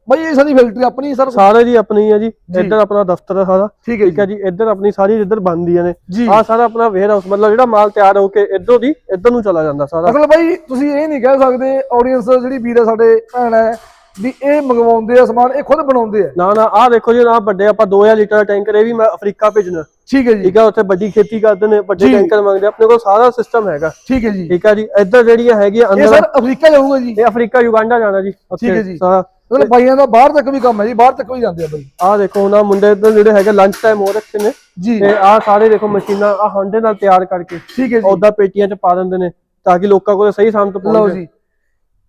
ਬਾਈ ਇਹ ਸਾਡੀ ਫੈਕਟਰੀ ਆਪਣੀ ਸਰ? ਸਾਰੇ ਜੀ ਆਪਣੀ ਹੈ ਜੀ। ਇੱਧਰ ਆਪਣਾ ਦਫ਼ਤਰ ਹੈ ਸਾਰਾ। ਠੀਕ ਹੈ ਠੀਕ ਹੈ ਜੀ। ਇੱਧਰ ਆਪਣੀ ਸਾਰੀ ਇੱਧਰ ਬਣਦੀਆਂ ਨੇ ਆਹ ਸਾਰਾ ਆਪਣਾ ਵੇਅਰ ਹਾਊਸ ਮਤਲਬ ਜਿਹੜਾ ਮਾਲ ਤਿਆਰ ਹੋ ਕੇ ਇੱਧਰੋਂ ਦੀ ਇੱਧਰ ਨੂੰ ਚਲਾ ਜਾਂਦਾ ਸਾਰਾ। ਅਸਲ ਬਾਈ ਤੁਸੀਂ ਇਹ ਨਹੀਂ ਕਹਿ ਸਕਦੇ ਆਡੀਅנס ਜਿਹੜੀ ਵੀਰ ਹੈ ਸਾਡੇ ਭੈਣ ਹੈ ਵੀ ਇਹ ਮੰਗਵਾਉਂਦੇ ਆ ਸਮਾਨ ਇਹ ਖੁਦ ਬਣਾਉਂਦੇ ਆ। ਨਾ ਨਾ ਆਹ ਦੇਖੋ ਜੀ ਆਹ ਵੱਡੇ ਆਪਾਂ 2000 ਲੀਟਰ ਦਾ ਟੈਂਕਰ ਇਹ ਵੀ ਮੈਂ ਅਫਰੀਕਾ ਭੇਜਣਾ। ਠੀਕ ਹੈ ਜੀ। ਠੀਕ ਹੈ ਉੱਥੇ ਵੱਡੀ ਖੇਤੀ ਕਰਦੇ ਨੇ ਵੱਡੇ। ਟੈਂਕਰ ਮੰਗਦੇ ਆਪਣੇ ਕੋਲ ਸਾਰਾ ਸਿਸਟਮ ਹੈਗਾ। ਠੀਕ ਹੈ ਜੀ। ਠੀਕ ਹੈ ਜੀ ਇੱਧਰ ਜਿਹੜੀਆਂ ਹੈਗੀਆਂ ਇਹ ਅੰਦਰ ਸਰ ਅਫਰੀਕਾ ਜਾਊਗਾ ਜੀ। ਇਹ ਅਫਰੀਕਾ ਯੁਗਾਂਡਾ ਜਾਣਾ ਜੀ ਠੀਕ ਹੈ ਜੀ। ਸਾਰਾ। ਮਤਲਬ ਬਾਈਆਂ ਦਾ ਬਾਹਰ ਤੱਕ ਵੀ ਕੰਮ ਹੈ ਜੀ ਬਾਹਰ ਤੱਕ ਵੀ ਜਾਂਦੇ ਆ ਬਾਈ। ਆਹ ਦੇਖੋ ਉਹਨਾਂ ਮੁੰਡੇ ਇੱਧਰ ਜਿਹੜੇ ਹੈਗੇ ਲੰਚ ਟਾਈਮ ਹੋ ਰੱਖੇ ਨੇ। ਜੀ। ਤੇ ਆਹ ਸਾਰੇ ਦੇਖੋ ਮਸ਼ੀਨਾਂ ਆਹ ਹਾਂਡੇ ਨਾਲ ਤਿਆਰ ਕਰਕੇ ਠੀਕ ਹੈ ਜੀ। ਉਹਦਾ ਪੇਟੀਆਂ 'ਚ ਪਾ ਦਿੰਦੇ ਨੇ ਤਾਂ ਕਿ ਲੋਕਾਂ ਕੋਲ ਸਹੀ ਸਾਮ ਤੋਂ ਲਓ ਪਹੁੰਚ ਜੀ।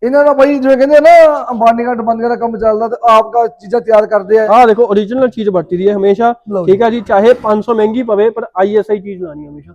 ਇਹਨਾਂ ਦਾ ਬਾਈ ਜਿਵੇਂ ਕਹਿੰਦੇ ਨਾ ਅੰਬਾਨੀਆਂ ਡਬਾਨੀਆਂ ਦਾ ਕੰਮ ਚੱਲਦਾ ਤੇ ਆਪ ਦਾ ਚੀਜ਼ਾਂ ਤਿਆਰ ਕਰਦੇ ਆ। ਆਹ ਦੇਖੋ origignal ਚੀਜ਼ ਵਰਤੀ ਦੀ ਹੈ ਹਮੇਸ਼ਾ। ਠੀਕ ਹੈ ਜੀ ਚਾਹੇ 500 ਮਹਿੰਗੀ ਪਵੇ ਪਰ ਆਈਐਸਆਈ ਚੀਜ਼ ਲਾਣੀ ਹਮੇਸ਼ਾ।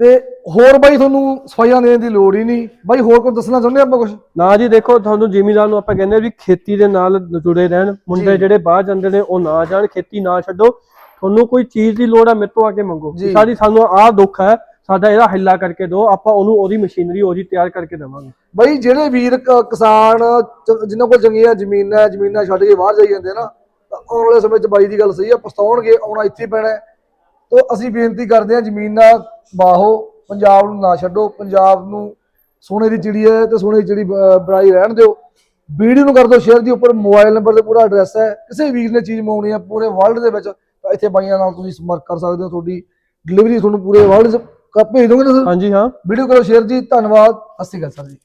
ਤੇ ਹੋਰ ਬਾਈ ਤੁਹਾਨੂੰ ਸਫਾਈਆਂ ਦੇਣ ਦੀ ਲੋੜ ਹੀ ਨਹੀਂ। ਬਾਈ ਹੋਰ ਕੋਈ ਦੱਸਣਾ ਚਾਹੁੰਦੇ ਆਪਾਂ ਕੁਝ ਨਾ ਜੀ ਦੇਖੋ ਤੁਹਾਨੂੰ ਜ਼ਿਮੀਦਾਰ ਨੂੰ ਆਪਾਂ ਕਹਿੰਦੇ ਆ ਵੀ ਖੇਤੀ ਦੇ ਨਾਲ ਜੁੜੇ ਰਹਿਣ। ਮੁੰਡੇ ਜਿਹੜੇ ਬਾਹਰ ਜਾਂਦੇ ਨੇ ਉਹ ਨਾ ਜਾਣ ਖੇਤੀ ਨਾ ਛੱਡੋ। ਤੁਹਾਨੂੰ ਕੋਈ ਚੀਜ਼ ਦੀ ਲੋੜ ਆ ਮੇਰੇ ਤੋਂ ਆ ਕੇ ਮੰਗੋ। ਸਾਡੀ ਸਾਨੂੰ ਆਹ ਦੁੱਖ ਹੈ ਸਾਡਾ ਇਹਦਾ ਹਿੱਲਾ ਕਰਕੇ ਦਿਓ ਆਪਾਂ ਉਹਨੂੰ ਉਹਦੀ ਮਸ਼ੀਨਰੀ ਉਹਦੀ ਤਿਆਰ ਕਰਕੇ ਦੇਵਾਂਗੇ। ਬਾਈ ਜਿਹੜੇ ਵੀਰ ਕਿਸਾਨ ਜਿਨ੍ਹਾਂ ਕੋਲ ਚੰਗੀਆਂ ਜ਼ਮੀਨਾਂ ਹੈ, ਜ਼ਮੀਨਾਂ ਛੱਡ ਕੇ ਬਾਹਰ ਜਾਈ ਜਾਂਦੇ ਆ ਨਾ ਤਾਂ ਆਉਣ ਵਾਲੇ ਸਮੇਂ 'ਚ ਬਾਈ ਦੀ ਗੱਲ ਸਹੀ ਆ ਪਛਤਾਉਣਗੇ ਆਉਣਾ ਇੱਥੇ ਪੈਣਾ। ਤਾਂ ਅਸੀਂ ਬੇਨਤੀ ਕਰਦੇ ਹਾਂ ਜ਼ਮੀਨਾਂ ਬਾਹੋ ਪੰਜਾਬ ਨੂੰ ਨਾ ਛੱਡੋ ਪੰਜਾਬ ਨੂੰ ਸੋਨੇ ਦੀ ਚਿੜੀ ਹੈ ਤੇ ਸੋਨੇ ਦੀ ਚਿੜੀ ਬਣਾਈ ਰਹਿਣ ਦਿਓ। ਵੀਡੀਓ ਨੂੰ ਕਰ ਦਿਓ ਸ਼ੇਅਰ ਦੀ ਉੱਪਰ ਮੋਬਾਈਲ ਨੰਬਰ ਤੇ ਪੂਰਾ ਐਡਰੈਸ ਹੈ। ਕਿਸੇ ਵੀਰ ਨੇ ਚੀਜ਼ ਮੰਗਣੀ ਹੈ ਪੂਰੇ ਵਰਲਡ ਦੇ ਵਿੱਚ ਤਾਂ ਇੱਥੇ ਬਾਈਆਂ ਨਾਲ ਤੁਸੀਂ ਸੰਪਰਕ ਕਰ ਸਕਦੇ ਹੋ ਤੁਹਾਡੀ ਡਿਲੀਵਰੀ ਤੁਹਾਨੂੰ ਪੂਰੇ ਵਰਲਡ 'ਚ ਕ- ਭੇਜ ਦੋਗੇ ਨਾ ਸਰ? ਹਾਂਜੀ ਹਾਂ। ਵੀਡੀਓ ਕਰੋ ਸ਼ੇਅਰ ਜੀ ਧੰਨਵਾਦ। ਸਤਿ ਸ਼੍ਰੀ ਅਕਾਲ ਸਰ ਜੀ।